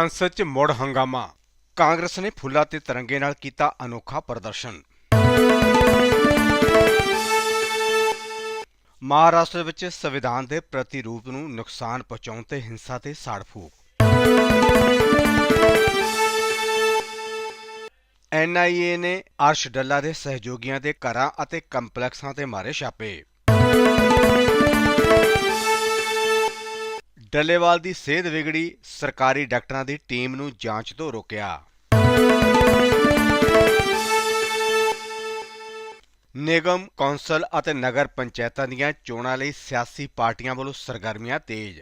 ਸੰਸਦ 'ਚ ਮੁੜ ਹੰਗਾਮਾ। ਕਾਂਗਰਸ ਨੇ ਫੁੱਲਾਂ ਤੇ ਤਿਰੰਗੇ ਨਾਲ ਕੀਤਾ ਅਨੋਖਾ ਪ੍ਰਦਰਸ਼ਨ। ਮਹਾਰਾਸ਼ਟਰ ਵਿੱਚ ਸੰਵਿਧਾਨ ਦੇ ਪ੍ਰਤੀਰੂਪ ਨੂੰ ਨੁਕਸਾਨ ਪਹੁੰਚਾਉਣ ਤੇ ਹਿੰਸਾ ਤੇ ਸਾੜ ਫੂਕ ਐਨਆਈਏ ਨੇ ਅਰਸ਼ ਡੱਲਾ ਦੇ ਸਹਿਯੋਗੀਆਂ ਦੇ ਘਰਾਂ ਅਤੇ ਕੰਪਲੈਕਸਾਂ ਤੇ ਮਾਰੇ ਛਾਪੇ। ਡੱਲੇਵਾਲ ਦੀ ਸਿਹਤ ਵਿਗੜੀ, ਸਰਕਾਰੀ ਡਾਕਟਰਾਂ ਦੀ ਟੀਮ ਨੂੰ ਜਾਂਚ ਤੋਂ ਰੋਕਿਆ। ਨਿਗਮ, ਕੌਂਸਲ ਅਤੇ ਨਗਰ ਪੰਚਾਇਤਾਂ ਦੀਆਂ ਚੋਣਾਂ ਲਈ ਸਿਆਸੀ ਪਾਰਟੀਆਂ ਵੱਲੋਂ ਸਰਗਰਮੀਆਂ ਤੇਜ਼।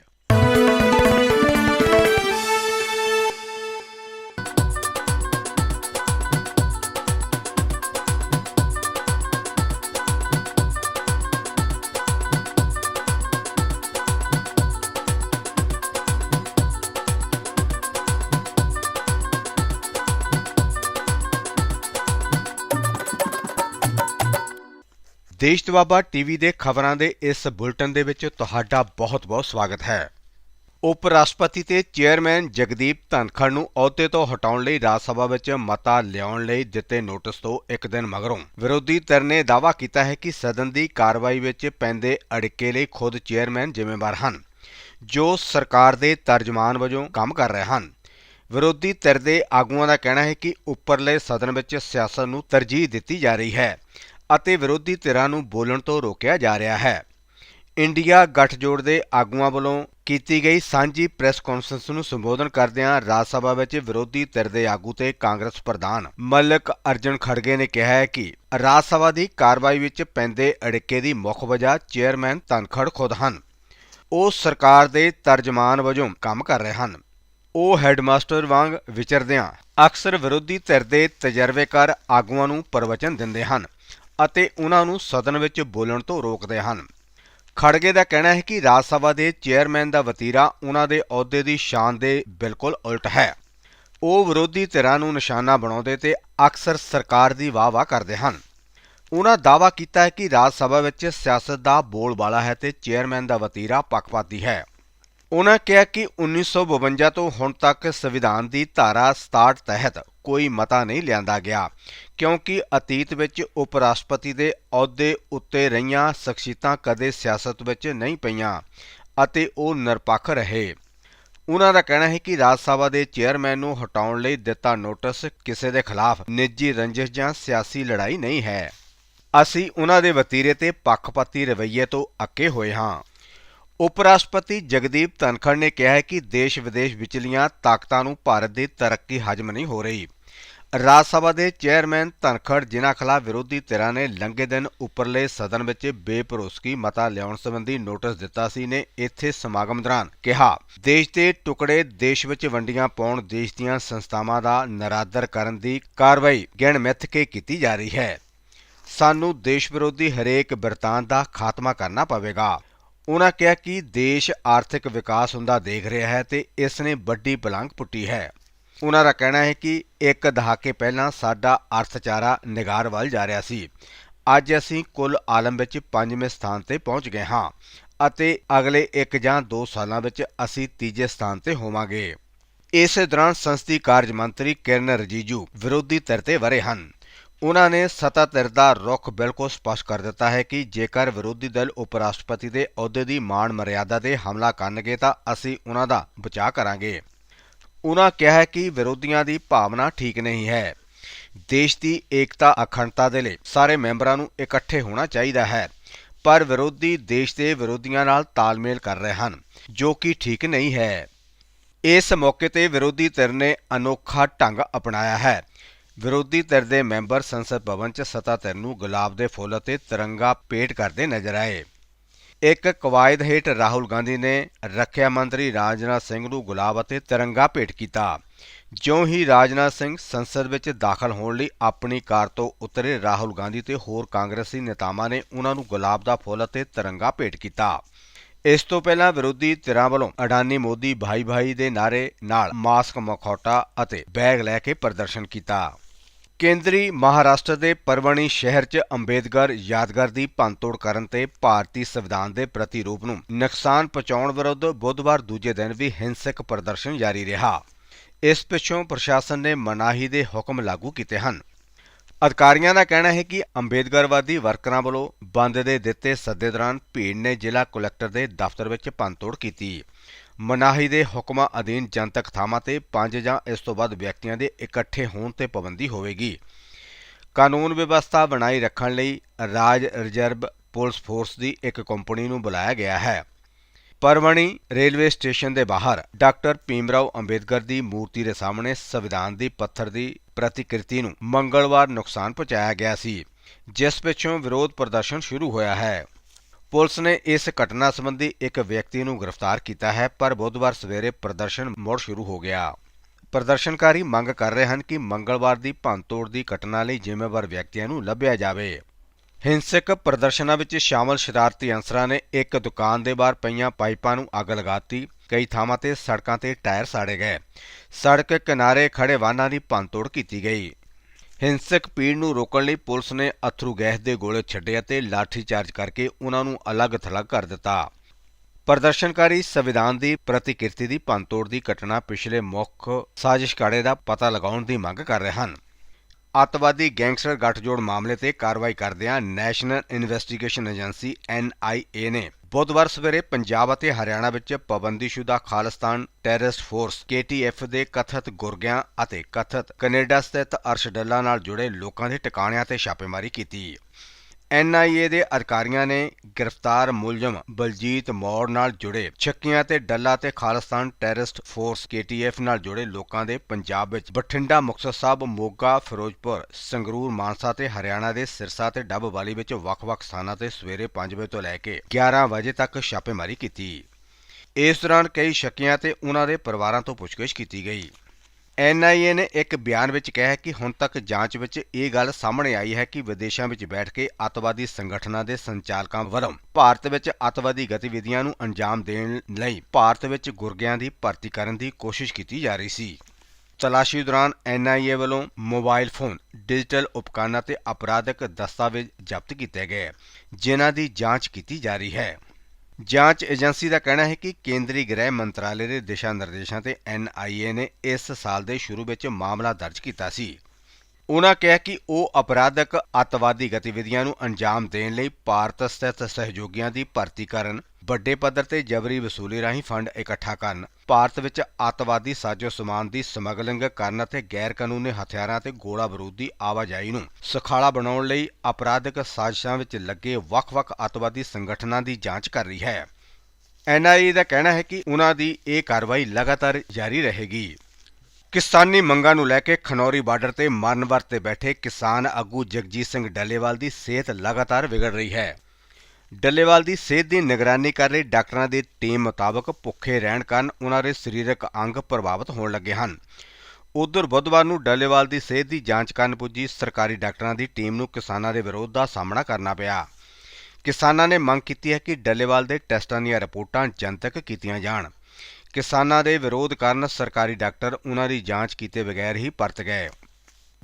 ਦੇਸ਼ ਦਵਾਬਾ ਟੀਵੀ ਦੇ ਖਬਰਾਂ ਦੇ ਇਸ ਬੁਲਟਨ ਦੇ ਵਿੱਚ ਤੁਹਾਡਾ ਬਹੁਤ-ਬਹੁਤ ਸਵਾਗਤ ਹੈ। ਉਪ ਰਾਸ਼ਟਰਪਤੀ ਤੇ ਚੇਅਰਮੈਨ ਜਗਦੀਪ ਧਨਖੜ ਨੂੰ ਅਹੁਦੇ ਤੋਂ ਹਟਾਉਣ ਲਈ ਰਾਜ ਸਭਾ ਵਿੱਚ ਮਤਾ ਲਿਆਉਣ ਲਈ ਦਿੱਤੇ ਨੋਟਿਸ ਤੋਂ ਇੱਕ ਦਿਨ ਮਗਰੋਂ ਵਿਰੋਧੀ ਧਿਰ ਨੇ ਦਾਅਵਾ ਕੀਤਾ ਹੈ ਕਿ ਸਦਨ ਦੀ ਕਾਰਵਾਈ ਵਿੱਚ ਪੈਂਦੇ ਅੜਿੱਕੇ ਲਈ ਖੁਦ ਚੇਅਰਮੈਨ ਜ਼ਿੰਮੇਵਾਰ ਹਨ, ਜੋ ਸਰਕਾਰ ਦੇ ਤਰਜਮਾਨ ਵਜੋਂ ਕੰਮ ਕਰ ਰਹੇ ਹਨ। ਵਿਰੋਧੀ ਧਿਰ ਦੇ ਆਗੂਆਂ ਦਾ ਕਹਿਣਾ ਹੈ ਕਿ ਉੱਪਰਲੇ ਸਦਨ ਵਿੱਚ ਸਿਆਸਤ ਨੂੰ ਤਰਜੀਹ ਦਿੱਤੀ ਜਾ ਰਹੀ ਹੈ। ਅਤੇ ਵਿਰੋਧੀ ਧਿਰਾਂ ਨੂੰ ਬੋਲਣ ਤੋਂ ਰੋਕਿਆ ਜਾ ਰਿਹਾ ਹੈ। ਇੰਡੀਆ ਗੱਠਜੋੜ ਦੇ ਆਗੂਆਂ ਵੱਲੋਂ ਕੀਤੀ ਗਈ ਸਾਂਝੀ ਪ੍ਰੈਸ ਕਾਨਫਰੰਸ ਨੂੰ ਸੰਬੋਧਨ ਕਰਦਿਆਂ ਰਾਜ ਸਭਾ ਵਿੱਚ ਵਿਰੋਧੀ ਧਿਰ ਦੇ ਆਗੂ ਤੇ ਕਾਂਗਰਸ ਪ੍ਰਧਾਨ ਮਲਕ ਅਰਜਨ ਖੜਗੇ ਨੇ ਕਿਹਾ ਹੈ ਕਿ ਰਾਜ ਸਭਾ ਦੀ ਕਾਰਵਾਈ ਵਿੱਚ ਪੈਂਦੇ ਅੜਿੱਕੇ ਦੀ ਮੁੱਖ ਵਜ੍ਹਾ ਚੇਅਰਮੈਨ ਧਨਖੜ ਖੁਦ ਹਨ। ਉਹ ਸਰਕਾਰ ਦੇ ਤਰਜਮਾਨ ਵਜੋਂ ਕੰਮ ਕਰ ਰਹੇ ਹਨ। ਉਹ ਹੈੱਡਮਾਸਟਰ ਵਾਂਗ ਵਿਚਰਦਿਆਂ ਅਕਸਰ ਵਿਰੋਧੀ ਧਿਰ ਦੇ ਤਜਰਬੇਕਾਰ ਆਗੂਆਂ ਨੂੰ ਪ੍ਰਵਚਨ ਦਿੰਦੇ ਹਨ। ਅਤੇ ਉਹਨਾਂ ਨੂੰ ਸਦਨ ਵਿੱਚ ਬੋਲਣ ਤੋਂ ਰੋਕਦੇ ਹਨ। ਖੜਗੇ ਦਾ ਕਹਿਣਾ ਹੈ ਕਿ ਰਾਜ ਸਭਾ ਦੇ ਚੇਅਰਮੈਨ ਦਾ ਵਤੀਰਾ ਉਹਨਾਂ ਦੇ ਅਹੁਦੇ ਦੀ ਸ਼ਾਨ ਦੇ ਬਿਲਕੁਲ ਉਲਟ ਹੈ। ਉਹ ਵਿਰੋਧੀ ਧਿਰਾਂ ਨੂੰ ਨਿਸ਼ਾਨਾ ਬਣਾਉਂਦੇ ਤੇ ਅਕਸਰ ਸਰਕਾਰ ਦੀ ਵਾਹ-ਵਾਹ ਕਰਦੇ ਹਨ। ਉਹਨਾਂ ਦਾਅਵਾ ਕੀਤਾ ਹੈ ਕਿ ਰਾਜ ਸਭਾ ਵਿੱਚ ਸਿਆਸਤ ਦਾ ਬੋਲਬਾਲਾ ਹੈ ਤੇ ਚੇਅਰਮੈਨ ਦਾ ਵਤੀਰਾ ਪੱਖਪਾਤੀ ਹੈ। ਉਹਨਾਂ ਕਿਹਾ ਕਿ 1952 ਤੋਂ ਹੁਣ ਤੱਕ ਸੰਵਿਧਾਨ ਦੀ ਧਾਰਾ 67 ਤਹਿਤ ਕੋਈ ਮਤਾ ਨਹੀਂ ਲਿਆਂਦਾ ਗਿਆ, ਕਿਉਂਕਿ ਅਤੀਤ ਵਿੱਚ ਉਪ ਰਾਸ਼ਟਰਪਤੀ ਦੇ ਅਹੁਦੇ ਉੱਤੇ ਰਹੀਆਂ ਸ਼ਖਸੀਅਤਾਂ ਕਦੇ ਸਿਆਸਤ ਵਿੱਚ ਨਹੀਂ ਪਈਆਂ ਅਤੇ ਉਹ ਨਿਰਪੱਖ ਰਹੇ। ਉਹਨਾਂ ਦਾ ਕਹਿਣਾ ਹੈ ਕਿ ਰਾਜ ਸਭਾ ਦੇ ਚੇਅਰਮੈਨ ਨੂੰ ਹਟਾਉਣ ਲਈ ਦਿੱਤਾ ਨੋਟਿਸ ਕਿਸੇ ਦੇ ਖਿਲਾਫ ਨਿੱਜੀ ਰੰਜਿਸ਼ ਜਾਂ ਸਿਆਸੀ ਲੜਾਈ ਨਹੀਂ ਹੈ। ਅਸੀਂ ਉਹਨਾਂ ਦੇ ਵਤੀਰੇ ਤੇ ਪੱਖਪਾਤੀ ਰਵੱਈਏ ਤੋਂ ਅੱਕੇ ਹੋਏ ਹਾਂ। ਉਪ ਰਾਸ਼ਟਰਪਤੀ ਜਗਦੀਪ ਧਨਖੜ ਨੇ ਕਿਹਾ ਹੈ ਕਿ ਦੇਸ਼ ਵਿਦੇਸ਼ ਵਿਚਲੀਆਂ ਤਾਕਤਾਂ ਨੂੰ ਭਾਰਤ ਦੀ ਤਰੱਕੀ ਹਜਮ ਨਹੀਂ ਹੋ ਰਹੀ। ਰਾਜ ਸਭਾ ਦੇ ਚੇਅਰਮੈਨ ਧਨਖੜ ਜਿਨ੍ਹਾਂ ਖਿਲਾਫ ਵਿਰੋਧੀ ਧਿਰਾਂ ਨੇ ਲੰਘੇ ਦਿਨ ਉੱਪਰਲੇ ਸਦਨ ਵਿੱਚ ਬੇਭਰੋਸਗੀ ਮਤਾ ਲਿਆਉਣ ਸੰਬੰਧੀ ਨੋਟਿਸ ਦਿੱਤਾ ਸੀ ਨੇ ਇੱਥੇ ਸਮਾਗਮ ਦੌਰਾਨ ਕਿਹਾ, ਦੇਸ਼ ਦੇ ਟੁਕੜੇ ਦੇਸ਼ ਵਿੱਚ ਵੰਡੀਆਂ ਪਾਉਣ, ਦੇਸ਼ ਦੀਆਂ ਸੰਸਥਾਵਾਂ ਦਾ ਨਰਾਦਰ ਕਰਨ ਦੀ ਕਾਰਵਾਈ ਗਿਣ ਮਿੱਥ ਕੇ ਕੀਤੀ ਜਾ ਰਹੀ ਹੈ। ਸਾਨੂੰ ਦੇਸ਼ ਵਿਰੋਧੀ ਹਰੇਕ ਬਿਰਤਾਂਤ ਦਾ ਖਾਤਮਾ ਕਰਨਾ ਪਵੇਗਾ। ਉਹਨਾਂ ਕਿਹਾ ਕਿ ਦੇਸ਼ ਆਰਥਿਕ ਵਿਕਾਸ ਹੁੰਦਾ ਦੇਖ ਰਿਹਾ ਹੈ ਤੇ ਇਸ ਨੇ ਵੱਡੀ ਪਲੰਘ ਪੁੱਟੀ ਹੈ। ਉਹਨਾਂ ਦਾ ਕਹਿਣਾ ਹੈ ਕਿ ਇੱਕ ਦਹਾਕੇ ਪਹਿਲਾਂ ਸਾਡਾ ਅਰਥਚਾਰਾ ਨਿਗਾਰ ਵੱਲ ਜਾ ਰਿਹਾ ਸੀ। ਅੱਜ ਅਸੀਂ ਕੁੱਲ ਆਲਮ ਵਿੱਚ ਪੰਜਵੇਂ ਸਥਾਨ ਤੇ ਪਹੁੰਚ ਗਏ ਹਾਂ ਅਤੇ ਅਗਲੇ 1 ਜਾਂ 2 ਸਾਲਾਂ ਵਿੱਚ ਅਸੀਂ ਤੀਜੇ ਸਥਾਨ ਤੇ ਹੋਵਾਂਗੇ। ਇਸੇ ਦੌਰਾਨ ਸੰਸਦੀ ਕਾਰਜ ਮੰਤਰੀ ਕਿਰਨ ਰਜੀਜੂ ਵਿਰੋਧੀ ਧਿਰ ਤੇ ਵਰੇ ਹਨ। ਉਹਨਾਂ ਨੇ ਸੱਤਾ ਧਿਰ ਦਾ ਰੁਖ ਬਿਲਕੁਲ ਸਪਸ਼ਟ ਕਰ ਦਿੱਤਾ ਹੈ ਕਿ ਜੇਕਰ ਵਿਰੋਧੀ ਦਲ ਉਪ ਰਾਸ਼ਟਰਪਤੀ ਦੇ ਅਹੁਦੇ ਦੀ ਮਾਣ ਮਰਿਆਦਾ ਤੇ ਹਮਲਾ ਕਰਨਗੇ ਤਾਂ ਅਸੀਂ ਉਹਨਾਂ ਦਾ ਬਚਾਅ ਕਰਾਂਗੇ। ਉਹਨਾਂ ਕਿਹਾ ਹੈ ਕਿ ਵਿਰੋਧੀਆਂ ਦੀ ਭਾਵਨਾ ਠੀਕ ਨਹੀਂ ਹੈ। ਦੇਸ਼ ਦੀ ਏਕਤਾ ਅਖੰਡਤਾ ਦੇ ਲਈ ਸਾਰੇ ਮੈਂਬਰਾਂ ਨੂੰ ਇਕੱਠੇ ਹੋਣਾ ਚਾਹੀਦਾ ਹੈ। ਪਰ ਵਿਰੋਧੀ ਦੇਸ਼ ਦੇ ਵਿਰੋਧੀਆਂ ਨਾਲ ਤਾਲਮੇਲ ਕਰ ਰਹੇ ਹਨ, ਜੋ ਕਿ ਠੀਕ ਨਹੀਂ ਹੈ। ਇਸ ਮੌਕੇ ਤੇ ਵਿਰੋਧੀ ਧਿਰ ਨੇ ਅਨੋਖਾ ਢੰਗ ਅਪਣਾਇਆ ਹੈ। ਵਿਰੋਧੀ ਧਿਰ ਦੇ ਮੈਂਬਰ ਸੰਸਦ ਭਵਨ 'ਚ ਸਤਾ ਧਿਰ ਨੂੰ ਗੁਲਾਬ ਦੇ ਫੁੱਲ ਅਤੇ ਤਿਰੰਗਾ ਭੇਟ ਕਰਦੇ ਨਜ਼ਰ ਆਏ। ਇੱਕ ਕਵਾਇਦ ਹੇਠ ਰਾਹੁਲ ਗਾਂਧੀ ਨੇ ਰੱਖਿਆ ਮੰਤਰੀ ਰਾਜਨਾਥ ਸਿੰਘ ਨੂੰ ਗੁਲਾਬ ਅਤੇ ਤਿਰੰਗਾ ਭੇਟ ਕੀਤਾ। ਜਿਉਂ ਹੀ ਰਾਜਨਾਥ ਸਿੰਘ ਸੰਸਦ ਵਿੱਚ ਦਾਖਲ ਹੋਣ ਲਈ ਆਪਣੀ ਕਾਰ ਤੋਂ ਉਤਰੇ, ਰਾਹੁਲ ਗਾਂਧੀ ਤੇ ਹੋਰ ਕਾਂਗਰਸੀ ਨੇਤਾਵਾਂ ਨੇ ਉਹਨਾਂ ਨੂੰ ਗੁਲਾਬ ਦਾ ਫੁੱਲ ਅਤੇ ਤਿਰੰਗਾ ਭੇਟ ਕੀਤਾ। ਇਸ ਤੋਂ ਪਹਿਲਾਂ ਵਿਰੋਧੀ ਧਿਰਾਂ ਵੱਲੋਂ ਅਡਾਨੀ ਮੋਦੀ ਭਾਈ ਭਾਈ ਦੇ ਨਾਰੇ ਨਾਲ ਮਾਸਕ ਮਖੌਟਾ ਅਤੇ ਬੈਗ ਲੈ ਕੇ ਪ੍ਰਦਰਸ਼ਨ ਕੀਤਾ। ਕੇਂਦਰੀ ਮਹਾਰਾਸ਼ਟਰ ਦੇ ਪਰਵਣੀ ਸ਼ਹਿਰ 'ਚ ਅੰਬੇਦਕਰ ਯਾਦਗਾਰ ਦੀ ਭੰਨਤੋੜ ਕਰਨ ਤੇ ਭਾਰਤੀ ਸੰਵਿਧਾਨ ਦੇ ਪ੍ਰਤੀਰੂਪ ਨੂੰ ਨੁਕਸਾਨ ਪਹੁੰਚਾਉਣ ਵਿਰੁੱਧ ਬੁੱਧਵਾਰ ਦੂਜੇ ਦਿਨ ਵੀ ਹਿੰਸਕ ਪ੍ਰਦਰਸ਼ਨ ਜਾਰੀ ਰਿਹਾ। ਇਸ ਪਿੱਛੋਂ ਪ੍ਰਸ਼ਾਸਨ ਨੇ ਮਨਾਹੀ ਦੇ ਹੁਕਮ ਲਾਗੂ ਕੀਤੇ ਹਨ। ਅਧਿਕਾਰੀਆਂ ਦਾ ਕਹਿਣਾ ਹੈ ਕਿ ਅੰਬੇਦਕਰਵਾਦੀ ਵਰਕਰਾਂ ਵੱਲੋਂ ਬੰਦ ਦੇ ਦਿੱਤੇ ਸੱਦੇ ਦੌਰਾਨ ਭੀੜ ਨੇ ਜ਼ਿਲ੍ਹਾ ਕਲੈਕਟਰ ਦੇ ਦਫ਼ਤਰ ਵਿੱਚ ਭੰਨਤੋੜ ਕੀਤੀ। ਮਨਾਹੀ ਦੇ ਹੁਕਮਾਂ ਅਧੀਨ ਜਨਤਕ ਥਾਵਾਂ ਤੇ ਪੰਜ ਜਾਂ ਇਸ ਤੋਂ ਵੱਧ ਵਿਅਕਤੀਆਂ ਦੇ ਇਕੱਠੇ ਹੋਣ ਤੇ ਪਾਬੰਦੀ ਹੋਵੇਗੀ। ਕਾਨੂੰਨ ਵਿਵਸਥਾ ਬਣਾਈ ਰੱਖਣ ਲਈ ਰਾਜ ਰਿਜ਼ਰਵ ਪੁਲਿਸ ਫੋਰਸ ਦੀ ਇੱਕ ਕੰਪਨੀ ਨੂੰ ਬੁਲਾਇਆ ਗਿਆ ਹੈ। ਪਰਵਣੀ ਰੇਲਵੇ ਸਟੇਸ਼ਨ ਦੇ ਬਾਹਰ ਡਾਕਟਰ ਭੀਮਰਾਓ ਅੰਬੇਦਕਰ ਦੀ ਮੂਰਤੀ ਦੇ ਸਾਹਮਣੇ ਸੰਵਿਧਾਨ ਦੀ ਪੱਥਰ ਦੀ ਪ੍ਰਤੀਕਿਰਤੀ ਨੂੰ ਮੰਗਲਵਾਰ ਨੁਕਸਾਨ ਪਹੁੰਚਾਇਆ ਗਿਆ ਸੀ, ਜਿਸ ਪਿੱਛੋਂ ਵਿਰੋਧ ਪ੍ਰਦਰਸ਼ਨ ਸ਼ੁਰੂ ਹੋਇਆ ਹੈ। ਪੁਲਿਸ ਨੇ ਇਸ ਘਟਨਾ ਸੰਬੰਧੀ ਇੱਕ ਵਿਅਕਤੀ ਨੂੰ ਗ੍ਰਿਫਤਾਰ ਕੀਤਾ ਹੈ, ਪਰ ਬੁੱਧਵਾਰ ਸਵੇਰੇ ਪ੍ਰਦਰਸ਼ਨ ਮੁੜ ਸ਼ੁਰੂ ਹੋ ਗਿਆ। ਪ੍ਰਦਰਸ਼ਨਕਾਰੀ ਮੰਗ ਕਰ ਰਹੇ ਹਨ ਕਿ ਮੰਗਲਵਾਰ ਦੀ ਭੰਨਤੋੜ ਦੀ ਘਟਨਾ ਲਈ ਜ਼ਿੰਮੇਵਾਰ ਵਿਅਕਤੀਆਂ ਨੂੰ ਲੱਭਿਆ ਜਾਵੇ। ਹਿੰਸਕ ਪ੍ਰਦਰਸ਼ਨਾਂ ਵਿੱਚ ਸ਼ਾਮਲ ਸ਼ਰਾਰਤੀ ਅਨਸਰਾਂ ਨੇ ਇੱਕ ਦੁਕਾਨ ਦੇ ਬਾਹਰ ਪਈਆਂ ਪਾਈਪਾਂ ਨੂੰ ਅੱਗ ਲਗਾਤੀ। ਕਈ ਥਾਵਾਂ ਤੇ ਸੜਕਾਂ ਤੇ ਟਾਇਰ ਸਾੜੇ ਗਏ। ਸੜਕ ਕਿਨਾਰੇ ਖੜੇ ਵਾਹਨਾਂ ਦੀ ਭੰਨਤੋੜ ਕੀਤੀ ਗਈ। ਹਿੰਸਕ ਪੀੜ ਨੂੰ ਰੋਕਣ ਲਈ ਪੁਲਿਸ ਨੇ ਅਥਰੂ ਗੈਸ ਦੇ ਗੋਲੇ ਛੱਡੇ ਅਤੇ ਲਾਠੀਚਾਰਜ ਕਰਕੇ ਉਹਨਾਂ ਨੂੰ ਅਲੱਗ-ਥਲੱਗ ਕਰ ਦਿੱਤਾ। ਪ੍ਰਦਰਸ਼ਨਕਾਰੀ ਸੰਵਿਧਾਨ ਦੀ ਪ੍ਰਤੀਕਿਰਤੀ ਦੀ ਭੰਨਤੋੜ ਦੀ ਘਟਨਾ ਪਿਛਲੇ ਮੁੱਖ ਸਾਜ਼ਿਸ਼ਕਾੜੇ ਦਾ ਪਤਾ ਲਗਾਉਣ ਦੀ ਮੰਗ ਕਰ ਰਹੇ ਹਨ। ਅੱਤਵਾਦੀ ਗੈਂਗਸਟਰ ਗੱਠਜੋੜ ਮਾਮਲੇ ਤੇ ਕਾਰਵਾਈ ਕਰਦਿਆਂ ਨੈਸ਼ਨਲ ਇਨਵੈਸਟੀਗੇਸ਼ਨ ਏਜੰਸੀ NIA ਨੇ ਬੁੱਧਵਾਰ ਸਵੇਰੇ ਪੰਜਾਬ ਅਤੇ ਹਰਿਆਣਾ ਵਿੱਚ ਪਾਬੰਦੀਸ਼ੁਦਾ ਖਾਲਿਸਤਾਨ ਟੈਰਰਿਸਟ ਫੋਰਸ KTF ਦੇ ਕਥਿਤ ਗੁਰਗਿਆਂ ਅਤੇ ਕਥਿਤ ਕੈਨੇਡਾ ਸਥਿਤ ਅਰਸ਼ਡੱਲਾ ਨਾਲ ਜੁੜੇ ਲੋਕਾਂ ਦੇ ਟਿਕਾਣਿਆਂ ਤੇ ਛਾਪੇਮਾਰੀ ਕੀਤੀ। NIA ਦੇ ਅਧਿਕਾਰੀਆਂ ਨੇ ਗ੍ਰਿਫਤਾਰ ਮੁਲਜ਼ਮ ਬਲਜੀਤ ਮੌੜ ਨਾਲ ਜੁੜੇ ਛੱਕੀਆਂ ਤੇ ਡੱਲਾ ਤੇ ਖਾਲਿਸਤਾਨ ਟੈਰਰਿਸਟ ਫੋਰਸ KTF ਨਾਲ ਜੁੜੇ ਲੋਕਾਂ ਦੇ ਪੰਜਾਬ ਵਿੱਚ ਬਠਿੰਡਾ ਮੁਕਤਸਰ ਸਾਹਿਬ, ਮੋਗਾ, ਫਿਰੋਜ਼ਪੁਰ, ਸੰਗਰੂਰ, ਮਾਨਸਾ ਤੇ ਹਰਿਆਣਾ ਦੇ ਸਿਰਸਾ ਤੇ ਡੱਬਵਾਲੀ ਵਿੱਚ ਵੱਖ-ਵੱਖ ਸਥਾਨਾਂ ਤੇ ਸਵੇਰੇ 5 ਵਜੇ ਤੋਂ ਲੈ ਕੇ 11 ਵਜੇ ਤੱਕ ਛਾਪੇਮਾਰੀ ਕੀਤੀ। ਇਸ ਦੌਰਾਨ ਕਈ ਸ਼ੱਕੀਆਂ ਤੇ ਉਹਨਾਂ ਦੇ ਪਰਿਵਾਰਾਂ ਤੋਂ ਪੁੱਛਗਿੱਛ ਕੀਤੀ ਗਈ। NIA ਨੇ ਇੱਕ ਬਿਆਨ ਵਿੱਚ ਕਿਹਾ ਹੈ ਕਿ ਹੁਣ ਤੱਕ ਜਾਂਚ ਵਿੱਚ ਇਹ ਗੱਲ ਸਾਹਮਣੇ ਆਈ ਹੈ ਕਿ ਵਿਦੇਸ਼ਾਂ ਵਿੱਚ ਬੈਠ ਕੇ ਅੱਤਵਾਦੀ ਸੰਗਠਨਾਂ ਦੇ ਸੰਚਾਲਕਾਂ ਵੱਲੋਂ ਭਾਰਤ ਵਿੱਚ ਅੱਤਵਾਦੀ ਗਤੀਵਿਧੀਆਂ ਨੂੰ ਅੰਜਾਮ ਦੇਣ ਲਈ ਭਾਰਤ ਵਿੱਚ ਗੁਰਗਿਆਂ ਦੀ ਭਰਤੀ ਕਰਨ ਦੀ ਕੋਸ਼ਿਸ਼ ਕੀਤੀ ਜਾ ਰਹੀ ਸੀ। ਤਲਾਸ਼ੀ ਦੌਰਾਨ NIA ਵੱਲੋਂ ਮੋਬਾਈਲ ਫੋਨ, ਡਿਜੀਟਲ ਉਪਕਰਨਾਂ ਤੇ ਅਪਰਾਧਿਕ ਦਸਤਾਵੇਜ਼ ਜ਼ਬਤ ਕੀਤੇ ਗਏ, ਜਿਨ੍ਹਾਂ ਦੀ ਜਾਂਚ ਕੀਤੀ ਜਾ ਰਹੀ ਹੈ। ਜਾਂਚ ਏਜੰਸੀ ਦਾ ਕਹਿਣਾ ਹੈ ਕਿ ਕੇਂਦਰੀ ਗ੍ਰਹਿ ਮੰਤਰਾਲੇ ਦੇ ਦਿਸ਼ਾ ਨਿਰਦੇਸ਼ਾਂ ਤੇ NIA ਨੇ ਇਸ ਸਾਲ ਦੇ ਸ਼ੁਰੂ ਵਿੱਚ ਮਾਮਲਾ ਦਰਜ ਕੀਤਾ ਸੀ। ਉਨ੍ਹਾਂ ਕਿਹਾ ਕਿ ਉਹ ਅਪਰਾਧਕ ਅੱਤਵਾਦੀ ਗਤੀਵਿਧੀਆਂ ਨੂੰ ਅੰਜਾਮ ਦੇਣ ਲਈ ਭਾਰਤ ਸਥਿਤ ਸਹਿਯੋਗੀਆਂ ਦੀ ਭਰਤੀ ਕਰਨ, ਵੱਡੇ ਪੱਧਰ ਤੇ ਜਬਰੀ ਵਸੂਲੀ ਰਾਹੀਂ ਫੰਡ ਇਕੱਠਾ ਕਰਨ, ਭਾਰਤ ਵਿੱਚ ਅੱਤਵਾਦੀ ਸਾਜ਼ੋ ਸਮਾਨ ਦੀ ਸਮਗਲਿੰਗ ਕਰਨ ਅਤੇ ਗੈਰ ਕਾਨੂੰਨੀ ਹਥਿਆਰਾਂ ਤੇ ਗੋਲਾ ਬਾਰੂਦ ਦੀ ਆਵਾਜਾਈ ਨੂੰ ਸੁਖਾਲਾ ਬਣਾਉਣ ਲਈ ਅਪਰਾਧਿਕ ਸਾਜ਼ਿਸ਼ਾਂ ਵਿੱਚ ਲੱਗੇ ਵੱਖ-ਵੱਖ ਅੱਤਵਾਦੀ ਸੰਗਠਨਾਂ ਦੀ ਜਾਂਚ ਕਰ ਰਹੀ ਹੈ। NIA ਦਾ ਕਹਿਣਾ ਹੈ ਕਿ ਉਨ੍ਹਾਂ ਦੀ ਇਹ ਕਾਰਵਾਈ ਲਗਾਤਾਰ ਜਾਰੀ ਰਹੇਗੀ। ਕਿਸਾਨੀ ਮੰਗਾਂ ਨੂੰ ਲੈ ਕੇ ਖਨੌਰੀ ਬਾਰਡਰ ਤੇ ਮਰਨ ਵਰਤ ਬੈਠੇ ਕਿਸਾਨ ਆਗੂ ਜਗਜੀਤ ਸਿੰਘ ਡੱਲੇਵਾਲ ਦੀ ਸਿਹਤ ਲਗਾਤਾਰ ਵਿਗੜ ਰਹੀ ਹੈ। ਡੱਲੇਵਾਲ ਦੀ ਸਿਹਤ ਦੀ ਨਿਗਰਾਨੀ ਕਰ ਰਹੀ ਡਾਕਟਰਾਂ ਦੀ ਟੀਮ ਮੁਤਾਬਕ ਭੁੱਖੇ ਰਹਿਣ ਕਾਰਨ ਉਹਨਾਂ ਦੇ ਸਰੀਰਕ ਅੰਗ ਪ੍ਰਭਾਵਿਤ ਹੋਣ ਲੱਗੇ ਹਨ। ਉਧਰ ਬੁੱਧਵਾਰ ਨੂੰ ਡੱਲੇਵਾਲ ਦੀ ਸਿਹਤ ਦੀ ਜਾਂਚ ਕਰਨ ਪੁੱਜੀ ਸਰਕਾਰੀ ਡਾਕਟਰਾਂ ਦੀ ਟੀਮ ਨੂੰ ਕਿਸਾਨਾਂ ਦੇ ਵਿਰੋਧ ਦਾ ਸਾਹਮਣਾ ਕਰਨਾ ਪਿਆ। ਕਿਸਾਨਾਂ ਨੇ ਮੰਗ ਕੀਤੀ ਹੈ ਕਿ ਡੱਲੇਵਾਲ ਦੇ ਟੈਸਟਾਂ ਦੀਆਂ ਰਿਪੋਰਟਾਂ ਜਨਤਕ ਕੀਤੀਆਂ ਜਾਣ। ਕਿਸਾਨਾਂ ਦੇ ਵਿਰੋਧ ਕਾਰਨ ਸਰਕਾਰੀ ਡਾਕਟਰ ਉਹਨਾਂ ਦੀ ਜਾਂਚ ਕੀਤੇ ਬਗੈਰ ਹੀ ਪਰਤ ਗਏ।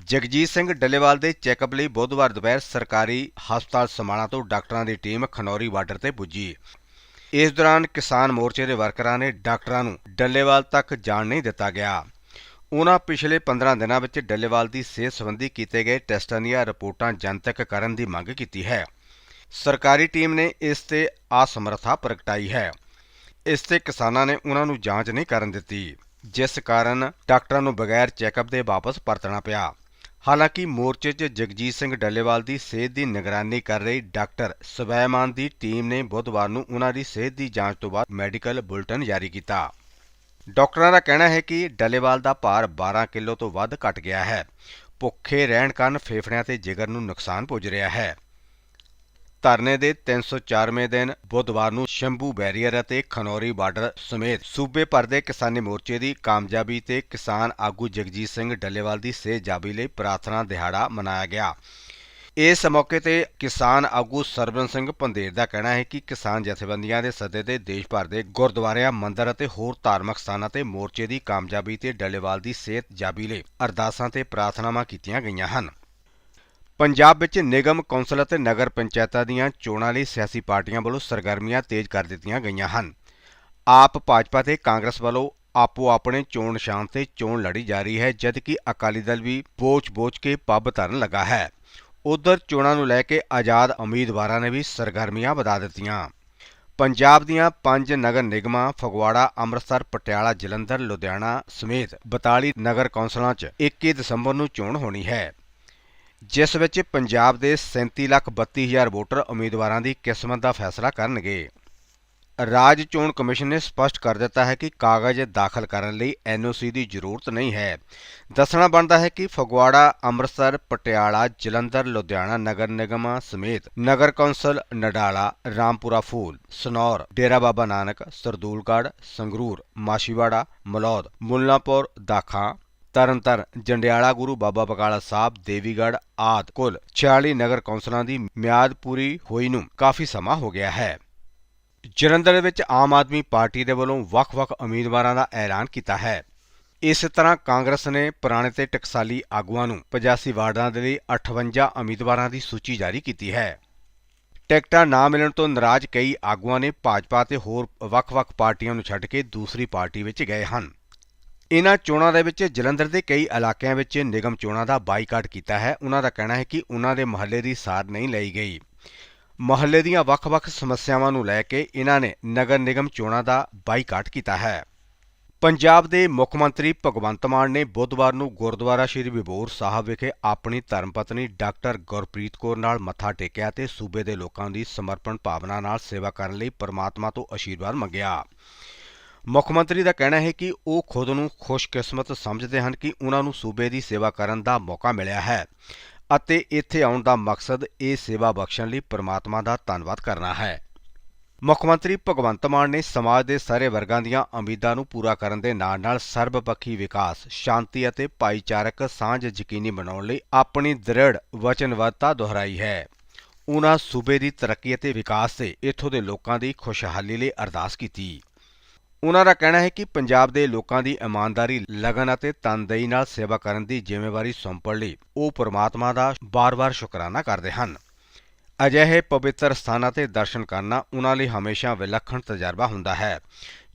ਜਗਜੀਤ ਸਿੰਘ ਡੱਲੇਵਾਲ ਦੇ ਚੈੱਕਅਪ ਲਈ ਬੁੱਧਵਾਰ ਦੁਪਹਿਰ ਸਰਕਾਰੀ ਹਸਪਤਾਲ ਸਮਾਣਾ ਤੋਂ ਡਾਕਟਰਾਂ ਦੀ ਟੀਮ ਖਨੌਰੀ ਬਾਰਡਰ ਤੇ ਪੁੱਜੀ। ਇਸ ਦੌਰਾਨ ਕਿਸਾਨ ਮੋਰਚੇ ਦੇ ਵਰਕਰਾਂ ਨੇ ਡਾਕਟਰਾਂ ਨੂੰ ਡੱਲੇਵਾਲ ਤੱਕ ਜਾਣ ਨਹੀਂ ਦਿੱਤਾ ਗਿਆ। ਉਹਨਾਂ ਪਿਛਲੇ 15 ਦਿਨਾਂ ਵਿੱਚ ਡੱਲੇਵਾਲ ਦੀ ਸਿਹਤ ਸੰਬੰਧੀ ਕੀਤੇ ਗਏ ਟੈਸਟਾਂ ਦੀਆਂ ਰਿਪੋਰਟਾਂ ਜਨਤਕ ਕਰਨ ਦੀ ਮੰਗ ਕੀਤੀ ਹੈ। ਸਰਕਾਰੀ ਟੀਮ ਨੇ ਇਸ ਤੇ ਅਸਮਰਥਾ ਪ੍ਰਗਟਾਈ ਹੈ। ਇਸ ਤੇ ਕਿਸਾਨਾਂ ਨੇ ਉਹਨਾਂ ਨੂੰ ਜਾਂਚ ਨਹੀਂ ਕਰਨ ਦਿੱਤੀ, ਜਿਸ ਕਾਰਨ ਡਾਕਟਰਾਂ ਨੂੰ ਬਗੈਰ ਚੈੱਕਅਪ ਦੇ ਵਾਪਸ ਪਰਤਣਾ ਪਿਆ। ਹਾਲਾਂਕਿ ਮੋਰਚੇ 'ਚ ਜਗਜੀਤ ਸਿੰਘ ਡੱਲੇਵਾਲ ਦੀ ਸਿਹਤ ਦੀ ਨਿਗਰਾਨੀ ਕਰ ਰਹੀ ਡਾਕਟਰ ਸਵੈਮਾਨ ਦੀ ਟੀਮ ਨੇ ਬੁੱਧਵਾਰ ਨੂੰ ਉਹਨਾਂ ਦੀ ਸਿਹਤ ਦੀ ਜਾਂਚ ਤੋਂ ਬਾਅਦ ਮੈਡੀਕਲ ਬੁਲੇਟਿਨ ਜਾਰੀ ਕੀਤਾ। ਡਾਕਟਰਾਂ ਦਾ ਕਹਿਣਾ ਹੈ ਕਿ ਡੱਲੇਵਾਲ ਦਾ ਭਾਰ 12 ਕਿਲੋ ਤੋਂ ਵੱਧ ਘਟ ਗਿਆ ਹੈ। ਭੁੱਖੇ ਰਹਿਣ ਕਾਰਨ ਫੇਫੜਿਆਂ ਤੇ ਜਿਗਰ ਨੂੰ ਨੁਕਸਾਨ ਪੁੱਜ ਰਿਹਾ ਹੈ। ਧਰਨੇ ਦੇ 304ਵੇਂ ਦਿਨ ਬੁੱਧਵਾਰ ਨੂੰ ਸ਼ੰਭੂ ਬੈਰੀਅਰ ਅਤੇ ਖਨੌਰੀ ਬਾਰਡਰ ਸਮੇਤ ਸੂਬੇ ਭਰ ਦੇ ਕਿਸਾਨੀ ਮੋਰਚੇ ਦੀ ਕਾਮਯਾਬੀ ਤੇ ਕਿਸਾਨ ਆਗੂ ਜਗਜੀਤ ਸਿੰਘ ਡੱਲੇਵਾਲ ਦੀ ਸਿਹਤਯਾਬੀ ਲਈ ਪ੍ਰਾਰਥਨਾ ਦਿਹਾੜਾ ਮਨਾਇਆ ਗਿਆ। ਇਸ ਮੌਕੇ ਤੇ ਕਿਸਾਨ ਆਗੂ ਸਰਬਨ ਸਿੰਘ ਪੰਦੇਰ ਦਾ ਕਹਿਣਾ ਹੈ ਕਿ ਕਿਸਾਨ ਜਥੇਬੰਦੀਆਂ ਦੇ ਸੱਦੇ ਤੇ ਦੇਸ਼ ਭਰ ਦੇ ਗੁਰਦੁਆਰਿਆਂ, ਮੰਦਰ ਅਤੇ ਹੋਰ ਧਾਰਮਿਕ ਸਥਾਨਾਂ ਤੇ ਮੋਰਚੇ ਦੀ ਕਾਮਯਾਬੀ ਤੇ ਡੱਲੇਵਾਲ ਦੀ ਸਿਹਤਯਾਬੀ ਲਈ ਅਰਦਾਸਾਂ ਤੇ ਪ੍ਰਾਰਥਨਾਵਾਂ ਕੀਤੀਆਂ ਗਈਆਂ ਹਨ। ਪੰਜਾਬ ਵਿੱਚ ਨਿਗਮ, ਕੌਂਸਲ ਅਤੇ ਨਗਰ ਪੰਚਾਇਤਾਂ ਦੀਆਂ ਚੋਣਾਂ ਲਈ ਸਿਆਸੀ ਪਾਰਟੀਆਂ ਵੱਲੋਂ ਸਰਗਰਮੀਆਂ ਤੇਜ਼ ਕਰ ਦਿੱਤੀਆਂ ਗਈਆਂ ਹਨ। ਆਪ ਭਾਜਪਾ ਤੇ ਕਾਂਗਰਸ ਵੱਲੋਂ ਆਪੋ ਆਪਣੇ ਚੋਣ ਨਿਸ਼ਾਨ ਤੇ ਚੋਣ ਲੜੀ ਜਾ ਰਹੀ ਹੈ, ਜਦਕਿ ਅਕਾਲੀ ਦਲ ਵੀ ਬੋਚ-ਬੋਚ ਕੇ ਪੱਬ ਧਰਨ ਲੱਗਾ ਹੈ। ਉਧਰ ਚੋਣਾਂ ਨੂੰ ਲੈ ਕੇ ਆਜ਼ਾਦ ਉਮੀਦਵਾਰਾਂ ਨੇ ਵੀ ਸਰਗਰਮੀਆਂ ਵਧਾ ਦਿੱਤੀਆਂ। ਪੰਜਾਬ ਦੀਆਂ ਪੰਜ ਨਗਰ ਨਿਗਮਾਂ ਫਗਵਾੜਾ, ਅੰਮ੍ਰਿਤਸਰ, ਪਟਿਆਲਾ, ਜਲੰਧਰ, ਲੁਧਿਆਣਾ ਸਮੇਤ 42 ਨਗਰ ਕੌਂਸਲਾਂ 'ਚ 21 ਦਸੰਬਰ ਨੂੰ ਚੋਣ ਹੋਣੀ ਹੈ। ਜਿਸ ਵਿੱਚ ਪੰਜਾਬ ਦੇ 37 ਲੱਖ 32 ਹਜ਼ਾਰ ਵੋਟਰ ਉਮੀਦਵਾਰਾਂ ਦੀ ਕਿਸਮਤ ਦਾ ਫੈਸਲਾ ਕਰਨਗੇ। ਰਾਜ ਚੋਣ ਕਮਿਸ਼ਨ ਨੇ ਸਪਸ਼ਟ ਕਰ ਦਿੱਤਾ ਹੈ ਕਿ ਕਾਗਜ਼ ਦਾਖਲ ਕਰਨ ਲਈ ਐਨਓਸੀ ਦੀ ਜ਼ਰੂਰਤ ਨਹੀਂ ਹੈ। ਦੱਸਣਾ ਬਣਦਾ ਹੈ ਕਿ ਫਗਵਾੜਾ, ਅੰਮ੍ਰਿਤਸਰ, ਪਟਿਆਲਾ, ਜਲੰਧਰ, ਲੁਧਿਆਣਾ ਨਗਰ ਨਿਗਮਾਂ ਸਮੇਤ ਨਗਰ ਕੌਂਸਲ, ਨਡਾਲਾ, ਰਾਮਪੁਰਾ ਫੂਲ, ਸਨੌਰ, ਡੇਰਾ ਬਾਬਾ ਨਾਨਕ, ਸਰਦੂਲਗੜ੍ਹ, ਸੰਗਰੂਰ ਮਾਸ਼ੀਵਾੜਾ ਮਲੌਦ, ਮੁੱਲਾਂਪੁਰ, ਦਾਖਾ ਤਰਨਤਾਰਨ, ਜੰਡਿਆਲਾ ਗੁਰੂ ਬਾਬਾ ਬਕਾਲਾ ਸਾਹਿਬ, ਦੇਵੀਗੜ੍ਹ ਆਦਿ ਕੁੱਲ 46 ਨਗਰ ਕੌਂਸਲਾਂ ਦੀ ਮਿਆਦ ਪੂਰੀ ਹੋਈ ਨੂੰ ਕਾਫੀ ਸਮਾਂ ਹੋ ਗਿਆ ਹੈ। ਜਲੰਧਰ ਵਿੱਚ ਆਮ ਆਦਮੀ ਪਾਰਟੀ ਦੇ ਵੱਲੋਂ ਵੱਖ-ਵੱਖ ਉਮੀਦਵਾਰਾਂ ਦਾ ਐਲਾਨ ਕੀਤਾ ਹੈ। ਇਸ ਤਰ੍ਹਾਂ ਕਾਂਗਰਸ ਨੇ ਪੁਰਾਣੇ ਤੇ ਟਕਸਾਲੀ ਆਗੂਆਂ ਨੂੰ 85 ਵਾਰਡਾਂ ਦੇ ਲਈ 58 ਉਮੀਦਵਾਰਾਂ ਦੀ ਸੂਚੀ ਜਾਰੀ ਕੀਤੀ ਹੈ। ਟਿਕਟਾਂ ਨਾ ਮਿਲਣ ਤੋਂ ਨਾਰਾਜ਼ ਕਈ ਆਗੂਆਂ ਨੇ ਭਾਜਪਾ ਤੇ ਹੋਰ ਵੱਖ-ਵੱਖ ਪਾਰਟੀਆਂ ਨੂੰ ਛੱਡ ਕੇ ਦੂਸਰੀ ਪਾਰਟੀ ਵਿੱਚ ਗਏ ਹਨ। ਇਨ੍ਹਾਂ ਚੋਣਾਂ ਦੇ ਵਿੱਚ ਜਲੰਧਰ ਦੇ ਕਈ ਇਲਾਕਿਆਂ ਵਿੱਚ ਨਿਗਮ ਚੋਣਾਂ ਦਾ ਬਾਈਕਾਟ ਕੀਤਾ ਹੈ। ਉਹਨਾਂ ਦਾ ਕਹਿਣਾ ਹੈ ਕਿ ਉਹਨਾਂ ਦੇ ਮਹੱਲੇ ਦੀ ਸਾਰ ਨਹੀਂ ਲਈ ਗਈ। ਮਹੱਲੇ ਦੀਆਂ ਵੱਖ-ਵੱਖ ਸਮੱਸਿਆਵਾਂ ਨੂੰ ਲੈ ਕੇ ਇਹਨਾਂ ਨੇ ਨਗਰ ਨਿਗਮ ਚੋਣਾਂ ਦਾ ਬਾਈਕਾਟ ਕੀਤਾ ਹੈ। ਪੰਜਾਬ ਦੇ ਮੁੱਖ ਮੰਤਰੀ ਭਗਵੰਤ ਮਾਨ ਨੇ ਬੁੱਧਵਾਰ ਨੂੰ ਗੁਰਦੁਆਰਾ ਸ਼੍ਰੀ ਵਿਭੋਰ ਸਾਹਿਬ ਵਿਖੇ ਆਪਣੀ ਧਰਮ ਪਤਨੀ ਡਾਕਟਰ ਗੁਰਪ੍ਰੀਤ ਕੌਰ ਨਾਲ ਮੱਥਾ ਟੇਕਿਆ ਤੇ ਸੂਬੇ ਦੇ ਲੋਕਾਂ ਦੀ ਸਮਰਪਣ ਭਾਵਨਾ ਨਾਲ ਸੇਵਾ ਕਰਨ ਲਈ ਪਰਮਾਤਮਾ ਤੋਂ ਅਸ਼ੀਰਵਾਦ ਮੰਗਿਆ। ਮੁੱਖ ਮੰਤਰੀ ਦਾ ਕਹਿਣਾ ਹੈ ਕਿ ਉਹ ਖੁਦ ਨੂੰ ਖੁਸ਼ਕਿਸਮਤ ਸਮਝਦੇ ਹਨ ਕਿ ਉਹਨਾਂ ਨੂੰ ਸੂਬੇ ਦੀ ਸੇਵਾ ਕਰਨ ਦਾ ਮੌਕਾ ਮਿਲਿਆ ਹੈ ਅਤੇ ਇੱਥੇ ਆਉਣ ਦਾ ਮਕਸਦ ਇਹ ਸੇਵਾ ਬਖਸ਼ਣ ਲਈ ਪਰਮਾਤਮਾ ਦਾ ਧੰਨਵਾਦ ਕਰਨਾ ਹੈ ਮੁੱਖ ਮੰਤਰੀ ਭਗਵੰਤ ਮਾਨ ਨੇ ਸਮਾਜ ਦੇ ਸਾਰੇ ਵਰਗਾਂ ਦੀਆਂ ਉਮੀਦਾਂ ਨੂੰ ਪੂਰਾ ਕਰਨ ਦੇ ਨਾਲ-ਨਾਲ ਸਰਬਪੱਖੀ ਵਿਕਾਸ, ਸ਼ਾਂਤੀ ਅਤੇ ਭਾਈਚਾਰਕ ਸਾਂਝ ਯਕੀਨੀ ਬਣਾਉਣ ਲਈ ਆਪਣੀ ਦ੍ਰਿੜ ਵਚਨਬੱਧਤਾ ਦੁਹਰਾਈ ਹੈ। ਉਨ੍ਹਾਂ ਸੂਬੇ ਦੀ ਤਰੱਕੀ ਅਤੇ ਵਿਕਾਸ ਤੇ ਇੱਥੋਂ ਦੇ ਲੋਕਾਂ ਦੀ ਖੁਸ਼ਹਾਲੀ ਲਈ ਅਰਦਾਸ ਕੀਤੀ। ਉਹਨਾਂ ਦਾ ਕਹਿਣਾ ਹੈ ਕਿ ਪੰਜਾਬ ਦੇ ਲੋਕਾਂ ਦੀ ਇਮਾਨਦਾਰੀ, ਲਗਨ ਅਤੇ ਤਨਦੇਹੀ ਨਾਲ ਸੇਵਾ ਕਰਨ ਦੀ ਜ਼ਿੰਮੇਵਾਰੀ ਸੌਂਪਣ ਲਈ ਉਹ ਪਰਮਾਤਮਾ ਦਾ ਬਾਰ-ਬਾਰ ਸ਼ੁਕਰਾਨਾ ਕਰਦੇ ਹਨ। ਅਜਿਹੇ ਪਵਿੱਤਰ ਸਥਾਨਾਂ ਤੇ ਦਰਸ਼ਨ ਕਰਨਾ ਉਹਨਾਂ ਲਈ ਹਮੇਸ਼ਾ ਵਿਲੱਖਣ ਤਜਰਬਾ ਹੁੰਦਾ ਹੈ